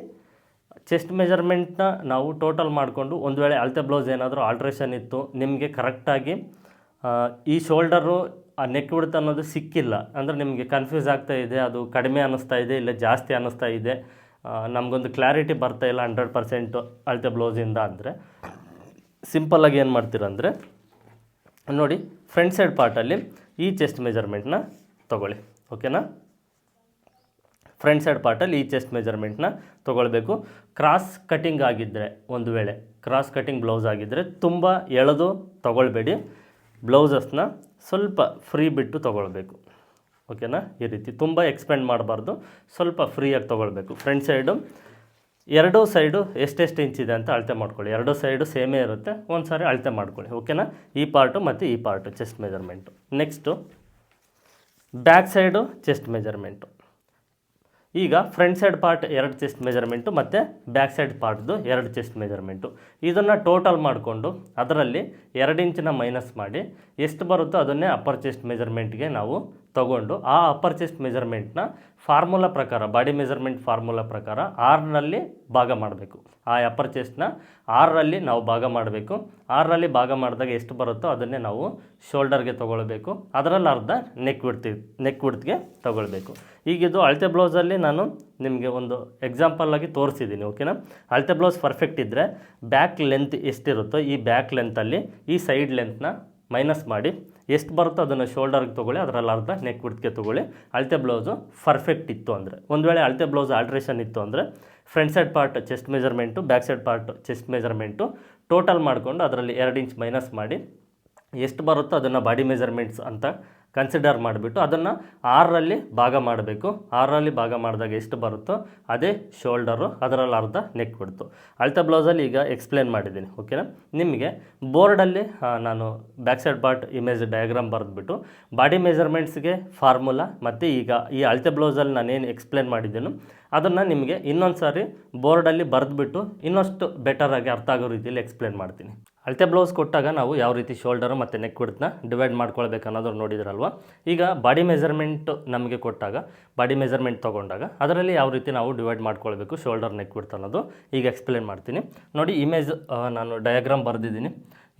ಚೆಸ್ಟ್ ಮೆಜರ್ಮೆಂಟ್ನ ನಾವು ಟೋಟಲ್ ಮಾಡಿಕೊಂಡು ಒಂದು ವೇಳೆ ಅಳತೆ ಬ್ಲೌಸ್ ಏನಾದರೂ ಆಲ್ಟ್ರೇಷನ್ ಇತ್ತು, ನಿಮಗೆ ಕರೆಕ್ಟಾಗಿ ಈ ಶೋಲ್ಡರು ಆ ನೆಕ್ ಬಿಡ್ತ ಅನ್ನೋದು ಸಿಕ್ಕಿಲ್ಲ. ಅಂದರೆ ನಿಮಗೆ ಕನ್ಫ್ಯೂಸ್ ಆಗ್ತಾ ಇದೆ, ಅದು ಕಡಿಮೆ ಅನ್ನಿಸ್ತಾ ಇದೆ, ಇಲ್ಲ ಜಾಸ್ತಿ ಅನ್ನಿಸ್ತಾ ಇದೆ ನಮಗೊಂದು ಕ್ಲಾರಿಟಿ ಬರ್ತಾ ಇಲ್ಲ ಹಂಡ್ರೆಡ್ ಪರ್ಸೆಂಟು ಅಳತೆ ಬ್ಲೌಸಿಂದ ಅಂದರೆ. ಸಿಂಪಲ್ಲಾಗಿ ಏನು ಮಾಡ್ತೀರಂದರೆ ನೋಡಿ ಫ್ರಂಟ್ ಸೈಡ್ ಪಾರ್ಟಲ್ಲಿ ಈ ಚೆಸ್ಟ್ ಮೆಜರ್ಮೆಂಟ್ನ ತೊಗೊಳ್ಳಿ ಓಕೆನಾ ಫ್ರಂಟ್ ಸೈಡ್ ಪಾರ್ಟಲ್ಲಿ ಈ ಚೆಸ್ಟ್ ಮೆಜರ್ಮೆಂಟ್ನ ತೊಗೊಳ್ಬೇಕು. ಕ್ರಾಸ್ ಕಟಿಂಗ್ ಆಗಿದ್ದರೆ ಒಂದು ವೇಳೆ ಕ್ರಾಸ್ ಕಟಿಂಗ್ ಬ್ಲೌಸ್ ಆಗಿದ್ದರೆ ತುಂಬ ಎಳೆದು ತೊಗೊಳ್ಬೇಡಿ. ಬ್ಲೌಸಸ್ನ ಸ್ವಲ್ಪ ಫ್ರೀ ಬಿಟ್ಟು ತೊಗೊಳ್ಬೇಕು ಓಕೆನಾ ಈ ರೀತಿ ತುಂಬ ಎಕ್ಸ್ಪೆಂಡ್ ಮಾಡಬಾರ್ದು, ಸ್ವಲ್ಪ ಫ್ರೀಯಾಗಿ ತೊಗೊಳ್ಬೇಕು. ಫ್ರಂಟ್ ಸೈಡು ಎರಡೂ ಸೈಡು ಎಷ್ಟೆಷ್ಟು ಇದೆ ಅಂತ ಅಳತೆ ಮಾಡ್ಕೊಳ್ಳಿ. ಎರಡೂ ಸೈಡು ಸೇಮೇ ಇರುತ್ತೆ. ಒಂದು ಸಾರಿ ಅಳತೆ ಮಾಡ್ಕೊಳ್ಳಿ. ಓಕೆನಾ ಈ ಪಾರ್ಟು ಮತ್ತು ಈ part chest measurement next back side chest measurement ಈಗ ಫ್ರಂಟ್ ಸೈಡ್ ಪಾರ್ಟ್ ಎರಡು ಚೆಸ್ಟ್ ಮೆಜರ್ಮೆಂಟು ಮತ್ತು ಬ್ಯಾಕ್ ಸೈಡ್ ಪಾರ್ಟ್ದು ಎರಡು ಚೆಸ್ಟ್ ಮೆಜರ್ಮೆಂಟು ಇದನ್ನು ಟೋಟಲ್ ಮಾಡಿಕೊಂಡು ಅದರಲ್ಲಿ ಎರಡು ಇಂಚಿನ ಮೈನಸ್ ಮಾಡಿ ಎಷ್ಟು ಬರುತ್ತೋ ಅದನ್ನೇ ಅಪ್ಪರ್ ಚೆಸ್ಟ್ ಮೆಜರ್ಮೆಂಟ್ಗೆ ನಾವು ತಗೊಂಡು ಆ ಅಪ್ಪರ್ ಚೆಸ್ಟ್ ಮೆಜರ್ಮೆಂಟ್ನ ಫಾರ್ಮುಲಾ ಪ್ರಕಾರ ಬಾಡಿ ಮೆಜರ್ಮೆಂಟ್ ಫಾರ್ಮುಲಾ ಪ್ರಕಾರ ಆರ್ನಲ್ಲಿ ಭಾಗ ಮಾಡಬೇಕು. ಆ ಅಪ್ಪರ್ ಚೆಸ್ಟ್ನ ಆರರಲ್ಲಿ ನಾವು ಭಾಗ ಮಾಡಬೇಕು. ಆರರಲ್ಲಿ ಭಾಗ ಮಾಡಿದಾಗ ಎಷ್ಟು ಬರುತ್ತೋ ಅದನ್ನೇ ನಾವು ಶೋಲ್ಡರ್ಗೆ ತೊಗೊಳ್ಬೇಕು. ಅದರಲ್ಲಿ ಅರ್ಧ ನೆಕ್ ಬಿಡ್ತೀವಿ ನೆಕ್ ಬಿಡ್ತ್ಗೆ ತೊಗೊಳ್ಬೇಕು. ಈಗ ಇದು ಅಳತೆ ಬ್ಲೌಸಲ್ಲಿ ನಾನು ನಿಮಗೆ ಒಂದು ಎಕ್ಸಾಂಪಲ್ ಆಗಿ ತೋರಿಸಿದ್ದೀನಿ ಓಕೆನಾ ಅಳತೆ ಬ್ಲೌಸ್ ಪರ್ಫೆಕ್ಟ್ ಇದ್ದರೆ ಬ್ಯಾಕ್ ಲೆಂತ್ ಎಷ್ಟಿರುತ್ತೋ ಈ ಬ್ಯಾಕ್ ಲೆಂತಲ್ಲಿ ಈ ಸೈಡ್ ಲೆಂತ್ನ ಮೈನಸ್ ಮಾಡಿ ಎಷ್ಟು ಬರುತ್ತೋ ಅದನ್ನು ಶೋಲ್ಡರ್ಗೆ ತೊಗೊಳ್ಳಿ, ಅದರಲ್ಲಿ ಅರ್ಧ ನೆಕ್ ಬಿಡ್ತಿಗೆ ತೊಗೊಳ್ಳಿ. ಅಳತೆ ಬ್ಲೌಸು ಪರ್ಫೆಕ್ಟ್ ಇತ್ತು ಅಂದರೆ. ಒಂದು ವೇಳೆ ಅಳತೆ ಬ್ಲೌಸ್ ಆಲ್ಟ್ರೇಷನ್ ಇತ್ತು ಅಂದರೆ front side part chest measurement back side part chest measurement total ಮಾಡಿಕೊಂಡು ಅದರಲ್ಲಿ ಎರಡು ಇಂಚ್ ಮೈನಸ್ ಮಾಡಿ, ಎಷ್ಟು ಬರುತ್ತೋ ಅದನ್ನು ಬಾಡಿ ಮೆಜರ್ಮೆಂಟ್ಸ್ ಅಂತ ಕನ್ಸಿಡರ್ ಮಾಡಿಬಿಟ್ಟು ಅದನ್ನು ಆರರಲ್ಲಿ ಭಾಗ ಮಾಡಬೇಕು. ಆರರಲ್ಲಿ ಭಾಗ ಮಾಡಿದಾಗ ಎಷ್ಟು ಬರುತ್ತೋ ಅದೇ ಶೋಲ್ಡರು ಅದರಲ್ಲಿ ಅರ್ಧ ನೆಕ್ ಬಿಡ್ತು ಅಳ್ತ ಬ್ಲೌಸಲ್ಲಿ ಈಗ ಎಕ್ಸ್ಪ್ಲೇನ್ ಮಾಡಿದ್ದೀನಿ ಓಕೆನಾ ನಿಮಗೆ ಬೋರ್ಡಲ್ಲಿ ನಾನು back side part image diagram ಬರೆದ್ಬಿಟ್ಟು body ಮೆಜರ್ಮೆಂಟ್ಸ್ಗೆ ಫಾರ್ಮುಲಾ ಮತ್ತು ಈಗ ಈ ಅಳತೆ ಬ್ಲೌಸಲ್ಲಿ ನಾನೇನು ಎಕ್ಸ್ಪ್ಲೇನ್ ಮಾಡಿದ್ದೀನೋ ಅದನ್ನು ನಿಮಗೆ ಇನ್ನೊಂದು ಸಾರಿ ಬೋರ್ಡಲ್ಲಿ ಬರೆದ್ಬಿಟ್ಟು ಇನ್ನಷ್ಟು ಬೆಟರಾಗಿ ಅರ್ಥ ಆಗೋ ರೀತಿಯಲ್ಲಿ ಎಕ್ಸ್ಪ್ಲೇನ್ ಮಾಡ್ತೀನಿ. ಅಳತೆ ಬ್ಲೌಸ್ ಕೊಟ್ಟಾಗ ನಾವು ಯಾವ ರೀತಿ ಶೋಲ್ಡರು ಮತ್ತು ನೆಕ್ ಬಿಡ್ತನ್ನ ಡಿವೈಡ್ ಮಾಡ್ಕೊಳ್ಬೇಕು ಅನ್ನೋದು ನೋಡಿದ್ರಲ್ವ? ಈಗ ಬಾಡಿ ಮೆಜರ್ಮೆಂಟ್ ನಮಗೆ ಕೊಟ್ಟಾಗ ಬಾಡಿ ಮೆಜರ್ಮೆಂಟ್ ತೊಗೊಂಡಾಗ ಅದರಲ್ಲಿ ಯಾವ ರೀತಿ ನಾವು ಡಿವೈಡ್ ಮಾಡ್ಕೊಳ್ಬೇಕು ಶೋಲ್ಡರ್ ನೆಕ್ ಬಿಡ್ತ ಅನ್ನೋದು ಈಗ ಎಕ್ಸ್ಪ್ಲೇನ್ ಮಾಡ್ತೀನಿ. ನೋಡಿ ಇಮೇಜ್ ನಾನು ಡಯಾಗ್ರಾಮ್ ಬರೆದಿದ್ದೀನಿ.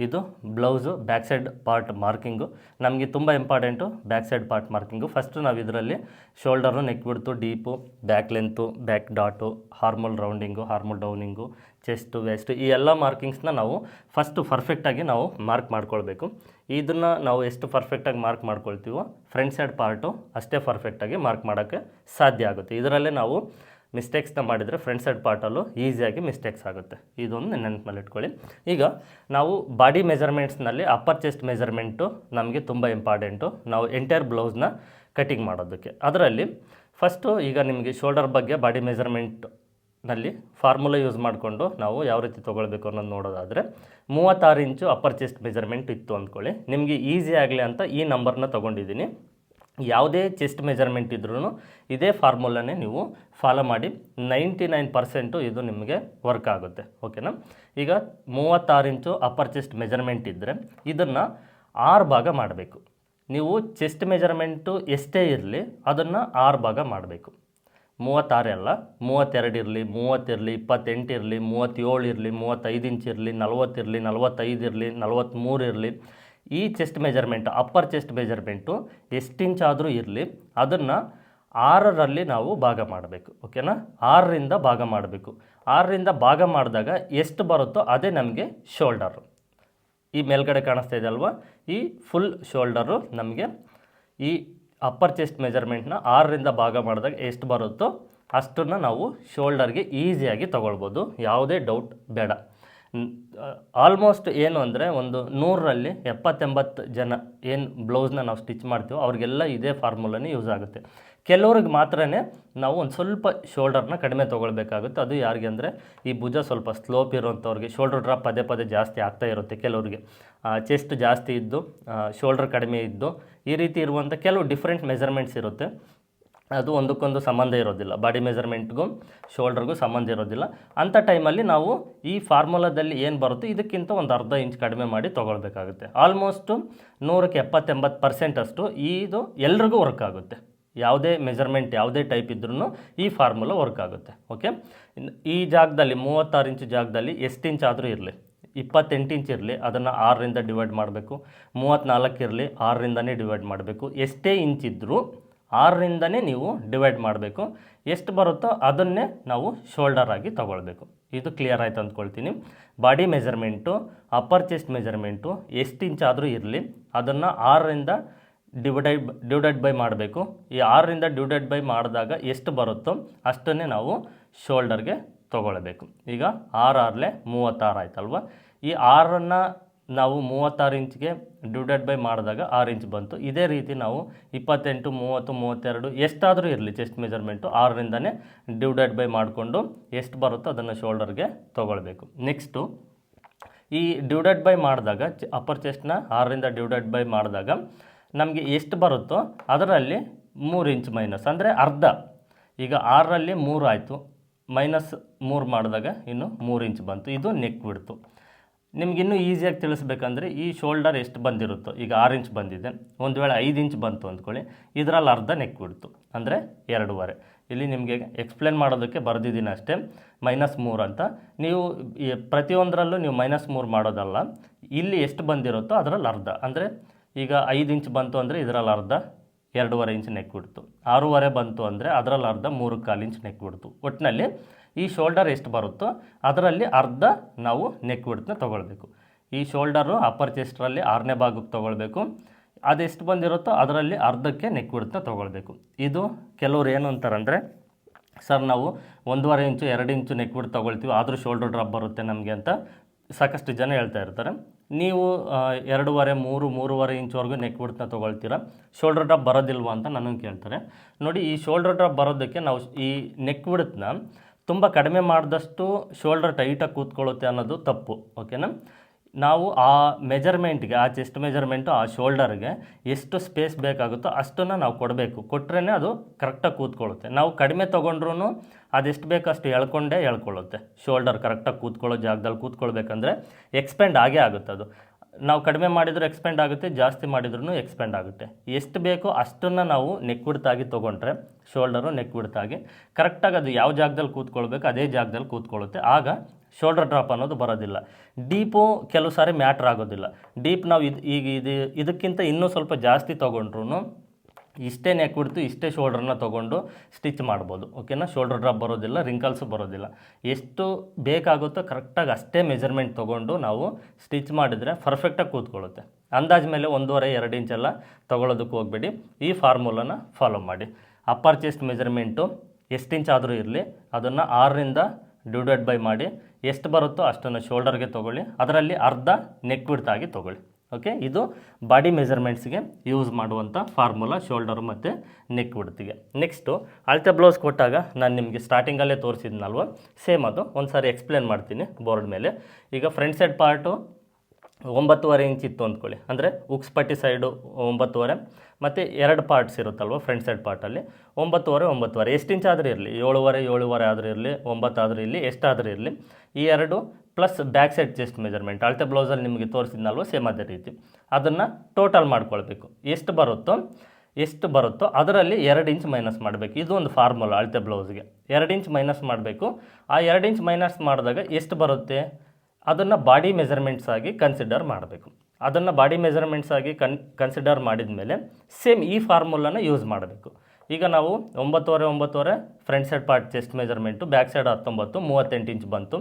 ಇದು blouse back side part marking. ನಮಗೆ ತುಂಬ important back side part marking. First ನಾವು ಇದರಲ್ಲಿ shoulder neck width deep, back length, back dot, armhole rounding, armhole downing, chest, waist ಈ ಎಲ್ಲ ಮಾರ್ಕಿಂಗ್ಸ್ನ ನಾವು ಫಸ್ಟು ಪರ್ಫೆಕ್ಟಾಗಿ ನಾವು ಮಾರ್ಕ್ ಮಾಡ್ಕೊಳ್ಬೇಕು. ಇದನ್ನು ನಾವು ಎಷ್ಟು ಪರ್ಫೆಕ್ಟಾಗಿ ಮಾರ್ಕ್ ಮಾಡ್ಕೊಳ್ತೀವೋ ಫ್ರಂಟ್ ಸೈಡ್ ಪಾರ್ಟು ಅಷ್ಟೇ ಪರ್ಫೆಕ್ಟಾಗಿ ಮಾರ್ಕ್ ಮಾಡೋಕ್ಕೆ ಸಾಧ್ಯ ಆಗುತ್ತೆ. ಇದರಲ್ಲೇ ನಾವು ಮಿಸ್ಟೇಕ್ಸ್ನ ಮಾಡಿದರೆ ಫ್ರಂಟ್ ಸೈಡ್ ಪಾರ್ಟಲ್ಲೂ ಈಸಿಯಾಗಿ ಮಿಸ್ಟೇಕ್ಸ್ ಆಗುತ್ತೆ. ಇದೊಂದು ನೆನಪಲ್ಲಿ ಇಟ್ಕೊಳ್ಳಿ. ಈಗ ನಾವು ಬಾಡಿ ಮೆಜರ್ಮೆಂಟ್ಸ್ನಲ್ಲಿ ಅಪ್ಪರ್ ಚೆಸ್ಟ್ ಮೆಜರ್ಮೆಂಟು ನಮಗೆ ತುಂಬ ಇಂಪಾರ್ಟೆಂಟು ನಾವು ಎಂಟೈರ್ ಬ್ಲೌಸ್ನ ಕಟಿಂಗ್ ಮಾಡೋದಕ್ಕೆ. ಅದರಲ್ಲಿ ಫಸ್ಟು ಈಗ ನಿಮಗೆ ಶೋಲ್ಡರ್ ಬಗ್ಗೆ ಬಾಡಿ ಮೆಜರ್ಮೆಂಟ್ನಲ್ಲಿ ಫಾರ್ಮುಲಾ ಯೂಸ್ ಮಾಡಿಕೊಂಡು ನಾವು ಯಾವ ರೀತಿ ತೊಗೊಳ್ಬೇಕು ಅನ್ನೋದು ನೋಡೋದಾದರೆ ಮೂವತ್ತಾರು ಇಂಚು ಅಪ್ಪರ್ ಚೆಸ್ಟ್ ಮೆಜರ್ಮೆಂಟ್ ಇತ್ತು ಅಂದ್ಕೊಳ್ಳಿ. ನಿಮಗೆ ಈಸಿ ಆಗಲಿ ಅಂತ ಈ ನಂಬರ್ನ ತೊಗೊಂಡಿದ್ದೀನಿ. ಯಾವುದೇ ಚೆಸ್ಟ್ ಮೆಜರ್ಮೆಂಟ್ ಇದ್ರೂ ಇದೇ ಫಾರ್ಮುಲಾನೇ ನೀವು ಫಾಲೋ ಮಾಡಿ ನೈಂಟಿ ನೈನ್ ಪರ್ಸೆಂಟು ಇದು ನಿಮಗೆ ವರ್ಕ್ ಆಗುತ್ತೆ, ಓಕೆನಾ? ಈಗ ಮೂವತ್ತಾರು ಇಂಚು ಅಪ್ಪರ್ ಚೆಸ್ಟ್ ಮೆಜರ್ಮೆಂಟ್ ಇದ್ದರೆ ಇದನ್ನು ಆರು ಭಾಗ ಮಾಡಬೇಕು. ನೀವು ಚೆಸ್ಟ್ ಮೆಜರ್ಮೆಂಟು ಎಷ್ಟೇ ಇರಲಿ ಅದನ್ನು ಆರು ಭಾಗ ಮಾಡಬೇಕು. ಮೂವತ್ತಾರು ಅಲ್ಲ, ಮೂವತ್ತೆರಡು ಇರಲಿ, ಮೂವತ್ತಿರಲಿ ಇಪ್ಪತ್ತೆಂಟು ಇರಲಿ ಮೂವತ್ತೇಳು ಇರಲಿ, ಮೂವತ್ತೈದು ಇಂಚ್ ಇರಲಿ ನಲ್ವತ್ತಿರಲಿ ನಲ್ವತ್ತೈದು ಇರಲಿ, ನಲ್ವತ್ತ್ಮೂರು ಇರಲಿ ಈ chest measurement upper chest measurement ಎಷ್ಟು ಇಂಚ್ ಆದರೂ ಇರಲಿ, ಅದನ್ನು ಆರರಲ್ಲಿ ನಾವು ಭಾಗ ಮಾಡಬೇಕು ಓಕೆನಾ ಆರರಿಂದ ಭಾಗ ಮಾಡಬೇಕು. ಆರರಿಂದ ಭಾಗ ಮಾಡಿದಾಗ ಎಷ್ಟು ಬರುತ್ತೋ ಅದೇ ನಮಗೆ ಶೋಲ್ಡರು ಈ ಮೇಲ್ಗಡೆ ಕಾಣಿಸ್ತಾ ಇದೆ ಅಲ್ವಾ? ಈ ಫುಲ್ ಶೋಲ್ಡರು ನಮಗೆ ಈ ಅಪ್ಪರ್ ಚೆಸ್ಟ್ ಮೆಜರ್ಮೆಂಟ್ನ ಆರರಿಂದ ಭಾಗ ಮಾಡಿದಾಗ ಎಷ್ಟು ಬರುತ್ತೋ ಅಷ್ಟನ್ನು ನಾವು ಶೋಲ್ಡರ್ಗೆ ಈಸಿಯಾಗಿ ತೊಗೊಳ್ಬೋದು. ಯಾವುದೇ ಡೌಟ್ ಬೇಡ. ಆಲ್ಮೋಸ್ಟ್ ಏನು ಅಂದರೆ ಒಂದು ನೂರರಲ್ಲಿ ಎಪ್ಪತ್ತೆಂಬತ್ತು ಜನ ಏನು ಬ್ಲೌಸ್ನ ನಾವು ಸ್ಟಿಚ್ ಮಾಡ್ತೀವೋ ಅವ್ರಿಗೆಲ್ಲ ಇದೇ ಫಾರ್ಮುಲಾನೇ ಯೂಸ್ ಆಗುತ್ತೆ. ಕೆಲವ್ರಿಗೆ ಮಾತ್ರ ನಾವು ಒಂದು ಸ್ವಲ್ಪ ಶೋಲ್ಡರ್ನ ಕಡಿಮೆ ತೊಗೊಳ್ಬೇಕಾಗುತ್ತೆ. ಅದು ಯಾರಿಗೆ ಅಂದರೆ ಈ ಭುಜ ಸ್ವಲ್ಪ ಸ್ಲೋಪ್ ಇರೋಂಥವ್ರಿಗೆ ಶೋಲ್ಡರ್ ಡ್ರಾಪ್ ಪದೇ ಪದೇ ಜಾಸ್ತಿ ಆಗ್ತಾ ಇರುತ್ತೆ ಕೆಲವ್ರಿಗೆ. ಚೆಸ್ಟ್ ಜಾಸ್ತಿ ಇದ್ದು ಶೋಲ್ಡರ್ ಕಡಿಮೆ ಇದ್ದು ಈ ರೀತಿ ಇರುವಂಥ ಕೆಲವು ಡಿಫ್ರೆಂಟ್ ಮೆಜರ್ಮೆಂಟ್ಸ್ ಇರುತ್ತೆ. ಅದು ಒಂದಕ್ಕೊಂದು ಸಂಬಂಧ ಇರೋದಿಲ್ಲ. ಬಾಡಿ ಮೆಜರ್ಮೆಂಟ್ಗೂ ಶೋಲ್ಡ್ರಿಗೂ ಸಂಬಂಧ ಇರೋದಿಲ್ಲ. ಅಂಥ ಟೈಮಲ್ಲಿ ನಾವು ಈ ಫಾರ್ಮುಲಾದಲ್ಲಿ ಏನು ಬರುತ್ತೋ? ಇದಕ್ಕಿಂತ ಒಂದು ಅರ್ಧ ಇಂಚ್ ಕಡಿಮೆ ಮಾಡಿ ತೊಗೊಳ್ಬೇಕಾಗುತ್ತೆ. ಆಲ್ಮೋಸ್ಟು ನೂರಕ್ಕೆ ಎಪ್ಪತ್ತೆಂಬತ್ತು ಪರ್ಸೆಂಟ್ ಅಷ್ಟು ಇದು ಎಲ್ರಿಗೂ ವರ್ಕ್ ಆಗುತ್ತೆ. ಯಾವುದೇ ಮೆಜರ್ಮೆಂಟ್ ಯಾವುದೇ ಟೈಪ್ ಇದ್ರೂ ಈ ಫಾರ್ಮುಲಾ ವರ್ಕ್ ಆಗುತ್ತೆ. ಓಕೆ ಈ ಜಾಗದಲ್ಲಿ, ಮೂವತ್ತಾರು ಇಂಚು ಜಾಗದಲ್ಲಿ ಎಷ್ಟು ಇಂಚ್ ಆದರೂ ಇರಲಿ. ಇಪ್ಪತ್ತೆಂಟು ಇಂಚ್ ಇರಲಿ. ಅದನ್ನು ಆರರಿಂದ ಡಿವೈಡ್ ಮಾಡಬೇಕು. ಮೂವತ್ತ್ನಾಲ್ಕು ಇರಲಿ. ಆರರಿಂದನೇ ಡಿವೈಡ್ ಮಾಡಬೇಕು. ಎಷ್ಟೇ ಇಂಚ್ ಇದ್ದರೂ ಆರರಿಂದನೇ ನೀವು ಡಿವೈಡ್ ಮಾಡಬೇಕು. ಎಷ್ಟು ಬರುತ್ತೋ ಅದನ್ನೇ ನಾವು ಶೋಲ್ಡರ್ ಆಗಿ ತೊಗೊಳ್ಬೇಕು. ಇದು ಕ್ಲಿಯರ್ ಆಯಿತು ಅಂದ್ಕೊಳ್ತೀನಿ. Body measurement, upper chest measurement, ಎಷ್ಟು ಇಂಚ್ ಆದರೂ ಇರಲಿ, ಅದನ್ನು ಆರರಿಂದ ಡಿವೈಡ್ ಡಿವೈಡೆಡ್ ಬೈ ಮಾಡಬೇಕು. ಈ ಆರರಿಂದ ಡಿವೈಡೆಡ್ ಬೈ ಮಾಡಿದಾಗ ಎಷ್ಟು ಬರುತ್ತೋ ಅಷ್ಟನ್ನೇ ನಾವು ಶೋಲ್ಡರ್ಗೆ ತೊಗೊಳ್ಬೇಕು. ಈಗ ಆರು ಆರಲೆ ಮೂವತ್ತಾರು ಆಯ್ತಲ್ವ? ಈ ಆರನ್ನು ನಾವು ಮೂವತ್ತಾರು ಇಂಚ್ಗೆ ಡಿವೈಡೆಡ್ ಬೈ ಮಾಡಿದಾಗ ಆರು ಇಂಚ್ ಬಂತು. ಇದೇ ರೀತಿ ನಾವು ಇಪ್ಪತ್ತೆಂಟು, ಮೂವತ್ತು, ಮೂವತ್ತೆರಡು ಎಷ್ಟಾದರೂ ಇರಲಿ ಚೆಸ್ಟ್ ಮೆಜರ್ಮೆಂಟು ಆರರಿಂದನೇ ಡಿವೈಡೆಡ್ ಬೈ ಮಾಡಿಕೊಂಡು ಎಷ್ಟು ಬರುತ್ತೋ ಅದನ್ನು ಶೋಲ್ಡರ್ಗೆ ತೊಗೊಳ್ಬೇಕು. ನೆಕ್ಸ್ಟು ಈ ಡಿವೈಡೆಡ್ ಬೈ ಮಾಡಿದಾಗ ಅಪ್ಪರ್ ಚೆಸ್ಟ್ನ ಆರರಿಂದ ಡಿವೈಡೆಡ್ ಬೈ ಮಾಡಿದಾಗ ನಮಗೆ ಎಷ್ಟು ಬರುತ್ತೋ ಅದರಲ್ಲಿ ಮೂರು ಇಂಚ್ ಮೈನಸ್ ಅಂದರೆ ಅರ್ಧ. ಈಗ ಆರರಲ್ಲಿ ಮೂರು ಆಯಿತು. ಮೈನಸ್ ಮೂರು ಮಾಡಿದಾಗ ಇನ್ನು ಮೂರು ಇಂಚ್ ಬಂತು. ಇದು ನೆಕ್ ಬಿಡ್ತು ನಿಮ್ಗಿನ್ನೂ ಈಸಿಯಾಗಿ ತಿಳಿಸ್ಬೇಕಂದ್ರೆ ಈ ಶೋಲ್ಡರ್ ಎಷ್ಟು ಬಂದಿರುತ್ತೋ, ಈಗ ಆರು ಇಂಚ್ ಬಂದಿದೆ. ಒಂದು ವೇಳೆ ಐದು ಇಂಚ್ ಬಂತು ಅಂದ್ಕೊಳ್ಳಿ, ಇದರಲ್ಲಿ ಅರ್ಧ ನೆಕ್ ಬಿಡ್ತು. ಅಂದರೆ ಎರಡೂವರೆ. ಇಲ್ಲಿ ನಿಮಗೆ ಎಕ್ಸ್ಪ್ಲೇನ್ ಮಾಡೋದಕ್ಕೆ ಬರೆದಿದ್ದೀನಿ ಅಷ್ಟೇ. ಮೈನಸ್ ಮೂರು ಅಂತ. ನೀವು ಪ್ರತಿಯೊಂದರಲ್ಲೂ ನೀವು ಮೈನಸ್ ಮೂರು ಮಾಡೋದಲ್ಲ. ಇಲ್ಲಿ ಎಷ್ಟು ಬಂದಿರುತ್ತೋ ಅದರಲ್ಲಿ ಅರ್ಧ. ಅಂದರೆ ಈಗ ಐದು ಇಂಚ್ ಬಂತು ಅಂದರೆ ಇದರಲ್ಲಿ ಅರ್ಧ ಎರಡೂವರೆ ಇಂಚ್ ನೆಕ್ ಬಿಡ್ತು. ಆರೂವರೆ ಬಂತು ಅಂದರೆ ಅದರಲ್ಲಿ ಅರ್ಧ ಮೂರು ಕಾಲು ಇಂಚ್ ನೆಕ್ ಬಿಡ್ತು. ಒಟ್ಟಿನಲ್ಲಿ ಈ ಶೋಲ್ಡರ್ ಎಷ್ಟು ಬರುತ್ತೋ ಅದರಲ್ಲಿ ಅರ್ಧ ನಾವು ನೆಕ್ ಬಿಡ್ತನ್ನ ತೊಗೊಳ್ಬೇಕು. ಈ ಶೋಲ್ಡರು ಅಪ್ಪರ್ ಚೆಸ್ಟ್ರಲ್ಲಿ ಆರನೇ ಭಾಗಕ್ಕೆ ತೊಗೊಳ್ಬೇಕು. ಅದೆಷ್ಟು ಬಂದಿರುತ್ತೋ ಅದರಲ್ಲಿ ಅರ್ಧಕ್ಕೆ ನೆಕ್ ಬಿಡ್ತನ್ನ ತೊಗೊಳ್ಬೇಕು. ಇದು ಕೆಲವ್ರು ಏನು ಅಂತಾರಂದರೆ, ಸರ್, ನಾವು ಒಂದೂವರೆ ಇಂಚು, ಎರಡು ಇಂಚು ನೆಕ್ ಬಿಟ್ಟು ತೊಗೊಳ್ತೀವಿ, ಆದರೂ ಶೋಲ್ಡರ್ ಡ್ರಾಪ್ ಬರುತ್ತೆ ನಮಗೆ ಅಂತ ಸಾಕಷ್ಟು ಜನ ಹೇಳ್ತಾ ಇರ್ತಾರೆ. ನೀವು ಎರಡೂವರೆ, ಮೂರು, ಮೂರುವರೆ ಇಂಚ್ವರೆಗೂ ನೆಕ್ ಬಿಡ್ತನ್ನ ತೊಗೊಳ್ತೀರಾ? ಶೋಲ್ಡರ್ ಡ್ರಾಪ್ ಬರೋದಿಲ್ವಾ ಅಂತ ನನಗೆ ಕೇಳ್ತಾರೆ. ನೋಡಿ, ಈ ಶೋಲ್ಡರ್ ಡ್ರಾಪ್ ಬರೋದಕ್ಕೆ ನಾವು ಈ ನೆಕ್ ಬಿಡ್ತನ್ನ ತುಂಬ ಕಡಿಮೆ ಮಾಡಿದಷ್ಟು ಶೋಲ್ಡರ್ ಟೈಟಾಗಿ ಕೂತ್ಕೊಳ್ಳುತ್ತೆ ಅನ್ನೋದು ತಪ್ಪು, ಓಕೆನಾ? ನಾವು ಆ ಮೆಜರ್ಮೆಂಟ್ಗೆ, ಆ ಚೆಸ್ಟ್ ಮೆಜರ್ಮೆಂಟು, ಆ ಶೋಲ್ಡರ್ಗೆ ಎಷ್ಟು ಸ್ಪೇಸ್ ಬೇಕಾಗುತ್ತೋ ಅಷ್ಟನ್ನು ನಾವು ಕೊಡಬೇಕು. ಕೊಟ್ಟರೆ ಅದು ಕರೆಕ್ಟಾಗಿ ಕೂತ್ಕೊಳ್ಳುತ್ತೆ. ನಾವು ಕಡಿಮೆ ತೊಗೊಂಡ್ರೂ ಅದೆಷ್ಟು ಬೇಕೋ ಅಷ್ಟು ಎಳ್ಕೊಂಡೇ ಎಳ್ಕೊಳ್ಳುತ್ತೆ. ಶೋಲ್ಡರ್ ಕರೆಕ್ಟಾಗಿ ಕೂತ್ಕೊಳ್ಳೋ ಜಾಗದಲ್ಲಿ ಕೂತ್ಕೊಳ್ಬೇಕಂದ್ರೆ ಎಕ್ಸ್ಪೆಂಡ್ ಆಗೇ ಆಗುತ್ತೆ ಅದು. ನಾವು ಕಡಿಮೆ ಮಾಡಿದರೂ ಎಕ್ಸ್ಪೆಂಡ್ ಆಗುತ್ತೆ, ಜಾಸ್ತಿ ಮಾಡಿದ್ರೂ ಎಕ್ಸ್ಪೆಂಡ್ ಆಗುತ್ತೆ. ಎಷ್ಟು ಬೇಕೋ ಅಷ್ಟನ್ನು ನಾವು ನೆಕ್ ಬಿಡ್ತಾಗಿ ತೊಗೊಂಡ್ರೆ, ಶೋಲ್ಡರು ನೆಕ್ ಬಿಡ್ತಾಗಿ ಕರೆಕ್ಟಾಗಿ ಅದು ಯಾವ ಜಾಗದಲ್ಲಿ ಕೂತ್ಕೊಳ್ಬೇಕು ಅದೇ ಜಾಗದಲ್ಲಿ ಕೂತ್ಕೊಳ್ಳುತ್ತೆ. ಆಗ ಶೋಲ್ಡರ್ ಡ್ರಾಪ್ ಅನ್ನೋದು ಬರೋದಿಲ್ಲ. ಡೀಪು ಕೆಲವು ಸಾರಿ ಮ್ಯಾಟ್ರ್ ಆಗೋದಿಲ್ಲ. ಡೀಪ್ ನಾವು ಇದು ಈಗ ಇದು ಇದಕ್ಕಿಂತ ಇನ್ನೂ ಸ್ವಲ್ಪ ಜಾಸ್ತಿ ತೊಗೊಂಡ್ರು ಇಷ್ಟೇ ನೆಕ್ ಬಿಡ್ತು ಇಷ್ಟೇ ಶೋಲ್ಡ್ರನ್ನ ತೊಗೊಂಡು ಸ್ಟಿಚ್ ಮಾಡ್ಬೋದು ಓಕೆನಾ ಶೋಲ್ಡ್ರ್ ಡ್ರಾಪ್ ಬರೋದಿಲ್ಲ ರಿಂಕಲ್ಸು ಬರೋದಿಲ್ಲ. ಎಷ್ಟು ಬೇಕಾಗುತ್ತೋ ಕರೆಕ್ಟಾಗಿ ಅಷ್ಟೇ ಮೆಜರ್ಮೆಂಟ್ ತೊಗೊಂಡು ನಾವು ಸ್ಟಿಚ್ ಮಾಡಿದರೆ ಪರ್ಫೆಕ್ಟಾಗಿ ಕೂತ್ಕೊಳ್ಳುತ್ತೆ. ಅಂದಾಜ್ ಮೇಲೆ ಒಂದೂವರೆ, ಎರಡು ಇಂಚೆಲ್ಲ ತೊಗೊಳೋದಕ್ಕೆ ಹೋಗಬೇಡಿ. ಈ ಫಾರ್ಮುಲನ ಫಾಲೋ ಮಾಡಿ. ಅಪ್ಪರ್ ಚೆಸ್ಟ್ ಮೆಜರ್ಮೆಂಟು ಎಷ್ಟು ಇಂಚ್ ಆದರೂ ಇರಲಿ, ಅದನ್ನು ಆರರಿಂದ ಡಿವೈಡೆಡ್ ಬೈ ಮಾಡಿ, ಎಷ್ಟು ಬರುತ್ತೋ ಅಷ್ಟನ್ನು ಶೋಲ್ಡರ್ಗೆ ತೊಗೊಳ್ಳಿ, ಅದರಲ್ಲಿ ಅರ್ಧ ನೆಕ್ ಬಿಡ್ತಾಗಿ ತೊಗೊಳ್ಳಿ. ಓಕೆ ಇದು ಬಾಡಿ ಮೆಜರ್ಮೆಂಟ್ಸ್ಗೆ ಯೂಸ್ ಮಾಡುವಂಥ ಫಾರ್ಮುಲಾ ಶೋಲ್ಡರ್ ಮತ್ತು ನೆಕ್ ಬಿಡ್ತಿಗೆ ನೆಕ್ಸ್ಟು ಅಳತೆ ಬ್ಲೌಸ್ ಕೊಟ್ಟಾಗ ನಾನು ನಿಮಗೆ ಸ್ಟಾರ್ಟಿಂಗಲ್ಲೇ ತೋರಿಸಿದ್ನಲ್ವ? ಸೇಮ್ ಅದು. ಒಂದು ಸಾರಿ ಎಕ್ಸ್ಪ್ಲೇನ್ ಮಾಡ್ತೀನಿ ಬೋರ್ಡ್ ಮೇಲೆ. ಈಗ ಫ್ರಂಟ್ ಸೈಡ್ ಪಾರ್ಟು ಒಂಬತ್ತುವರೆ ಇಂಚ್ ಇತ್ತು ಅಂದ್ಕೊಳ್ಳಿ. ಅಂದರೆ ಉಕ್ಸ್ಪಟ್ಟಿ ಸೈಡು ಒಂಬತ್ತುವರೆ, ಮತ್ತು ಎರಡು ಪಾರ್ಟ್ಸ್ ಇರುತ್ತಲ್ವ ಫ್ರಂಟ್ ಸೈಡ್ ಪಾರ್ಟಲ್ಲಿ ಒಂಬತ್ತುವರೆ ಒಂಬತ್ತುವರೆ. ಎಷ್ಟು ಇಂಚ್ ಆದರೂ ಇರಲಿ. ಏಳುವರೆ ಏಳುವರೆ ಆದರೂ ಇರಲಿ, ಒಂಬತ್ತಾದರೂ ಇರಲಿ, ಎಷ್ಟಾದರೂ ಇರಲಿ. ಈ ಎರಡು plus back side chest measurement ಅಳತೆ ಬ್ಲೌಸಲ್ಲಿ ನಿಮಗೆ ತೋರಿಸಿದ್ನಲ್ವ? ಸೇಮ್ ಅದೇ ರೀತಿ. ಅದನ್ನು ಟೋಟಲ್ ಮಾಡ್ಕೊಳ್ಬೇಕು. ಎಷ್ಟು ಬರುತ್ತೋ ಎಷ್ಟು ಬರುತ್ತೋ ಅದರಲ್ಲಿ ಎರಡು ಇಂಚ್ ಮೈನಸ್ ಮಾಡಬೇಕು. ಇದು ಒಂದು ಫಾರ್ಮುಲಾ ಅಳತೆ ಬ್ಲೌಸ್ಗೆ ಎರಡು ಇಂಚ್ ಮೈನಸ್ ಮಾಡಬೇಕು. ಆ ಎರಡು ಇಂಚ್ ಮೈನಸ್ ಮಾಡಿದಾಗ ಎಷ್ಟು ಬರುತ್ತೆ? ಅದನ್ನು ಬಾಡಿ ಮೆಜರ್ಮೆಂಟ್ಸ್ ಆಗಿ ಕನ್ಸಿಡರ್ ಮಾಡಬೇಕು. ಅದನ್ನು ಬಾಡಿ ಮೆಜರ್ಮೆಂಟ್ಸ್ ಆಗಿ ಕನ್ ಕನ್ಸಿಡರ್ ಮಾಡಿದ ಮೇಲೆ ಸೇಮ್ ಈ ಫಾರ್ಮುಲಾನ ಯೂಸ್ ಮಾಡಬೇಕು. ಈಗ ನಾವು ಒಂಬತ್ತುವರೆ ಒಂಬತ್ತುವರೆ front side part chest measurement back side ಹತ್ತೊಂಬತ್ತು, ಮೂವತ್ತೆಂಟು ಇಂಚ್ ಬಂತು.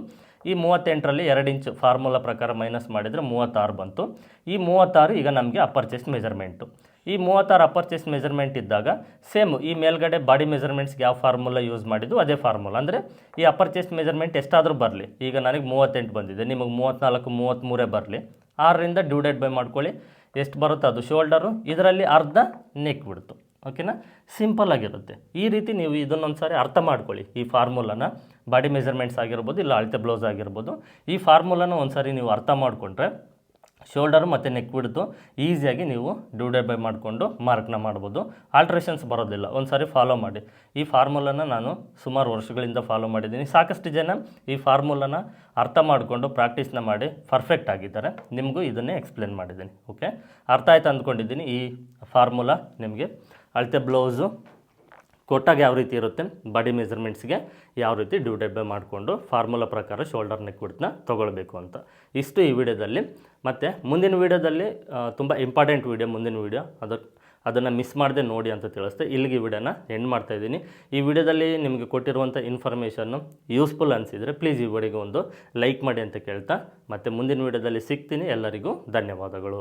ಈ ಮೂವತ್ತೆಂಟರಲ್ಲಿ ಎರಡು ಇಂಚ್ ಫಾರ್ಮುಲಾ ಪ್ರಕಾರ ಮೈನಸ್ ಮಾಡಿದರೆ ಮೂವತ್ತಾರು ಬಂತು. ಈ ಮೂವತ್ತಾರು ಈಗ ನಮಗೆ ಅಪ್ಪರ್ ಚೆಸ್ಟ್ ಮೆಜರ್ಮೆಂಟು ಈ ಮೂವತ್ತಾರು ಅಪ್ಪರ್ ಚೆಸ್ಟ್ ಮೆಜರ್ಮೆಂಟ್ ಇದ್ದಾಗ ಸೇಮ್ ಈ ಮೇಲ್ಗಡೆ ಬಾಡಿ ಮೆಜರ್ಮೆಂಟ್ಸ್ಗೆ ಯಾವ ಫಾರ್ಮುಲಾ ಯೂಸ್ ಮಾಡಿದ್ದು ಅದೇ ಫಾರ್ಮುಲಾ ಅಂದರೆ ಈ ಅಪ್ಪರ್ ಚೆಸ್ಟ್ ಮೆಜರ್ಮೆಂಟ್ ಎಷ್ಟಾದರೂ ಬರಲಿ. ಈಗ ನನಗೆ ಮೂವತ್ತೆಂಟು ಬಂದಿದೆ. ನಿಮಗೆ ಮೂವತ್ತ್ನಾಲ್ಕು ಮೂವತ್ತ್ಮೂರೇ ಬರಲಿ. ಆರರಿಂದ ಡಿವೈಡೆಡ್ ಬೈ ಮಾಡ್ಕೊಳ್ಳಿ. ಎಷ್ಟು ಬರುತ್ತೋ ಅದು ಶೋಲ್ಡರು ಇದರಲ್ಲಿ ಅರ್ಧ ನೆಕ್ ಬಿಡ್ತು. ಓಕೆನಾ? ಸಿಂಪಲ್ ಆಗಿರುತ್ತೆ. ಈ ರೀತಿ ನೀವು ಇದನ್ನೊಂದು ಸಾರಿ ಅರ್ಥ ಮಾಡ್ಕೊಳ್ಳಿ. ಈ ಫಾರ್ಮುಲಾನ ಬಾಡಿ ಮೆಜರ್ಮೆಂಟ್ಸ್ ಆಗಿರ್ಬೋದು, ಇಲ್ಲ ಅಳತೆ ಬ್ಲೌಸ್ ಆಗಿರ್ಬೋದು. ಈ ಫಾರ್ಮುಲಾನ ಒಂದು ಸಾರಿ ನೀವು ಅರ್ಥ ಮಾಡಿಕೊಂಡ್ರೆ ಶೋಲ್ಡರ್ ಮತ್ತು ನೆಕ್ ಬಿಡ್ತು ಈಸಿಯಾಗಿ ನೀವು ಡಿವೈಡೆಡ್ ಬೈ ಮಾಡಿಕೊಂಡು ಮಾರ್ಕ್ನ ಮಾಡ್ಬೋದು. ಆಲ್ಟ್ರೇಷನ್ಸ್ ಬರೋದಿಲ್ಲ. ಒಂದು ಸಾರಿ ಫಾಲೋ ಮಾಡಿ. ಈ ಫಾರ್ಮುಲಾನ ನಾನು ಸುಮಾರು ವರ್ಷಗಳಿಂದ ಫಾಲೋ ಮಾಡಿದ್ದೀನಿ. ಸಾಕಷ್ಟು ಜನ ಈ ಫಾರ್ಮುಲಾನ ಅರ್ಥ ಮಾಡಿಕೊಂಡು ಪ್ರಾಕ್ಟೀಸ್ನ ಮಾಡಿ ಪರ್ಫೆಕ್ಟ್ ಆಗಿದ್ದಾರೆ. ನಿಮಗೂ ಇದನ್ನೇ ಎಕ್ಸ್ಪ್ಲೇನ್ ಮಾಡಿದ್ದೀನಿ. ಓಕೆ ಅರ್ಥ ಆಯ್ತು ಅಂದ್ಕೊಂಡಿದ್ದೀನಿ ಈ ಫಾರ್ಮುಲಾ ನಿಮಗೆ. ಅಳತೆ ಬ್ಲೌಸು ಕೊಟ್ಟಾಗ ಯಾವ ರೀತಿ ಇರುತ್ತೆ? ಬಾಡಿ ಮೆಜರ್ಮೆಂಟ್ಸ್ಗೆ ಯಾವ ರೀತಿ ಡಿವೈಡೆಡ್ ಬೈ ಮಾಡಿಕೊಂಡು ಫಾರ್ಮುಲಾ ಪ್ರಕಾರ ಶೋಲ್ಡರ್ ನೆಕ್ ಕುಡ್ತನ ತೊಗೊಳ್ಬೇಕು ಅಂತ. ಇಷ್ಟು ಈ ವಿಡಿಯೋದಲ್ಲಿ. ಮತ್ತು ಮುಂದಿನ ವಿಡಿಯೋದಲ್ಲಿ ತುಂಬ ಇಂಪಾರ್ಟೆಂಟ್ ವಿಡಿಯೋ, ಮುಂದಿನ ವಿಡಿಯೋ. ಅದು, ಅದನ್ನು ಮಿಸ್ ಮಾಡದೆ ನೋಡಿ ಅಂತ ತಿಳಿಸ್ತೆ ಇಲ್ಲಿಗೆ ಈ ವಿಡಿಯೋನ ಎಂಡ್ ಮಾಡ್ತಾ ಇದ್ದೀನಿ. ಈ ವಿಡಿಯೋದಲ್ಲಿ ನಿಮಗೆ ಕೊಟ್ಟಿರುವಂಥ ಇನ್ಫಾರ್ಮೇಷನ್ನು ಯೂಸ್ಫುಲ್ ಅನಿಸಿದರೆ ಪ್ಲೀಸ್ ಈ ವಿಡಿಯೋಗೆ ಒಂದು ಲೈಕ್ ಮಾಡಿ ಅಂತ ಕೇಳ್ತಾ. ಮತ್ತು ಮುಂದಿನ ವಿಡಿಯೋದಲ್ಲಿ ಸಿಗ್ತೀನಿ. ಎಲ್ಲರಿಗೂ ಧನ್ಯವಾದಗಳು.